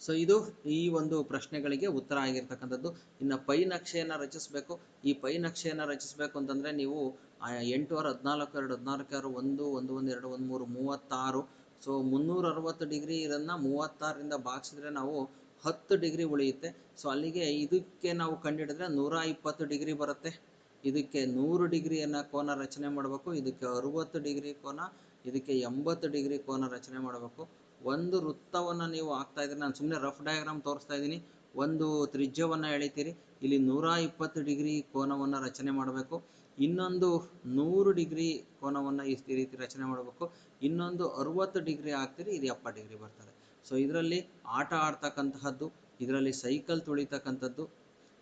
Speaker 1: ಸೊ ಇದು ಈ ಒಂದು ಪ್ರಶ್ನೆಗಳಿಗೆ ಉತ್ತರ ಆಗಿರ್ತಕ್ಕಂಥದ್ದು. ಇನ್ನು ಪೈ ನಕ್ಷೆಯನ್ನು ರಚಿಸಬೇಕು. ಈ ಪೈ ನಕ್ಷೆಯನ್ನು ರಚಿಸಬೇಕು ಅಂತಂದರೆ ನೀವು ಎಂಟು ಆರು ಹದಿನಾಲ್ಕು ಎರಡು ಹದಿನಾಲ್ಕು ಆರು ಒಂದು ಒಂದು ಒಂದು ಎರಡು ಒಂದು ಮೂರು ಮೂವತ್ತಾರು. ಸೊ ಮುನ್ನೂರ ಅರವತ್ತು ಡಿಗ್ರಿ ಇದನ್ನು ಮೂವತ್ತಾರರಿಂದ ಭಾಗಿಸಿದ್ರೆ ನಾವು ಹತ್ತು ಡಿಗ್ರಿ ಉಳಿಯುತ್ತೆ. ಸೊ ಅಲ್ಲಿಗೆ ಇದಕ್ಕೆ ನಾವು ಕಂಡುಹಿಡಿದ್ರೆ ನೂರ ಇಪ್ಪತ್ತು ಡಿಗ್ರಿ ಬರುತ್ತೆ. ಇದಕ್ಕೆ ನೂರು ಡಿಗ್ರಿಯನ್ನು ಕೋನ ರಚನೆ ಮಾಡಬೇಕು. ಇದಕ್ಕೆ ಅರುವತ್ತು ಡಿಗ್ರಿ ಕೋನ ಇದಕ್ಕೆ ಎಂಬತ್ತು ಡಿಗ್ರಿ ಕೋನ ರಚನೆ ಮಾಡಬೇಕು. ಒಂದು ವೃತ್ತವನ್ನು ನೀವು ಹಾಕ್ತಾ ಇದ್ರೆ ನಾನು ಸುಮ್ಮನೆ ರಫ್ ಡಯಾಗ್ರಾಮ್ ತೋರಿಸ್ತಾ ಇದ್ದೀನಿ. ಒಂದು ತ್ರಿಜ್ಯವನ್ನು ಎಳಿತೀರಿ. ಇಲ್ಲಿ ನೂರ ಇಪ್ಪತ್ತು ಡಿಗ್ರಿ ಕೋನವನ್ನು ರಚನೆ ಮಾಡಬೇಕು. ಇನ್ನೊಂದು ನೂರು ಡಿಗ್ರಿ ಕೋನವನ್ನು ಈ ರೀತಿ ರಚನೆ ಮಾಡಬೇಕು. ಇನ್ನೊಂದು ಅರುವತ್ತು ಡಿಗ್ರಿ ಹಾಕ್ತೀರಿ. ಇದು ಎಪ್ಪತ್ತು ಡಿಗ್ರಿ ಬರ್ತದೆ. ಸೊ ಇದರಲ್ಲಿ ಆಟ ಆಡ್ತಕ್ಕಂತಹದ್ದು, ಇದರಲ್ಲಿ ಸೈಕಲ್ ತುಳಿತಕ್ಕಂಥದ್ದು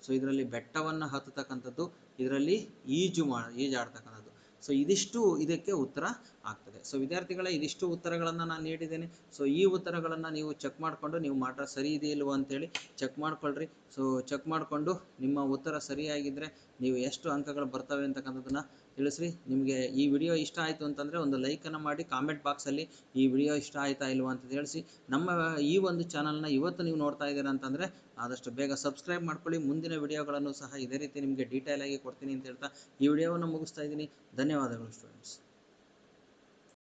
Speaker 1: ಸೊ ಇದರಲ್ಲಿ ಬೆಟ್ಟವನ್ನು ಹತ್ತತಕ್ಕಂಥದ್ದು, ಇದರಲ್ಲಿ ಈಜು ಮಾ, ಈಜಾಡ್ತಕ್ಕಂಥದ್ದು. ಸೊ ಇದಿಷ್ಟು ಇದಕ್ಕೆ ಉತ್ತರ ಆಗ್ತದೆ. ಸೊ ವಿದ್ಯಾರ್ಥಿಗಳೇ, ಇದಿಷ್ಟು ಉತ್ತರಗಳನ್ನು ನಾನು ನೀಡಿದ್ದೇನೆ. ಸೊ ಈ ಉತ್ತರಗಳನ್ನು ನೀವು ಚೆಕ್ ಮಾಡಿಕೊಂಡು, ನೀವು ಮಾಟ ಸರಿ ಇದೆಯಿಲ್ವೋ ಅಂತೇಳಿ ಚೆಕ್ ಮಾಡ್ಕೊಳ್ರಿ. ಸೊ ಚೆಕ್ ಮಾಡಿಕೊಂಡು ನಿಮ್ಮ ಉತ್ತರ ಸರಿಯಾಗಿದ್ದರೆ ನೀವು ಎಷ್ಟು ಅಂಕಗಳು ಬರ್ತವೆ ಅಂತಕ್ಕಂಥದ್ದನ್ನು ತಿಳಿಸ್ರಿ. ನಿಮಗೆ ಈ ವಿಡಿಯೋ ಇಷ್ಟ ಆಯಿತು ಅಂತಂದರೆ ಒಂದು ಲೈಕನ್ನು ಮಾಡಿ ಕಾಮೆಂಟ್ ಬಾಕ್ಸಲ್ಲಿ ಈ ವಿಡಿಯೋ ಇಷ್ಟ ಆಯ್ತಾ ಇಲ್ವಾ ಅಂತ ತಿಳಿಸಿ. ನಮ್ಮ ಈ ಒಂದು ಚಾನಲ್ನ ಇವತ್ತು ನೀವು ನೋಡ್ತಾ ಇದ್ದೀರಾ ಅಂತಂದರೆ ಆದಷ್ಟು ಬೇಗ ಸಬ್ಸ್ಕ್ರೈಬ್ ಮಾಡ್ಕೊಳ್ಳಿ. ಮುಂದಿನ ವಿಡಿಯೋಗಳನ್ನು ಸಹ ಇದೇ ರೀತಿ ನಿಮಗೆ ಡೀಟೇಲ್ ಆಗಿ ಕೊಡ್ತೀನಿ ಅಂತ ಹೇಳ್ತಾ ಈ ವಿಡಿಯೋವನ್ನು ಮುಗಿಸ್ತಾ ಇದ್ದೀನಿ. ಧನ್ಯವಾದಗಳು ಸ್ಟೂಡೆಂಟ್ಸ್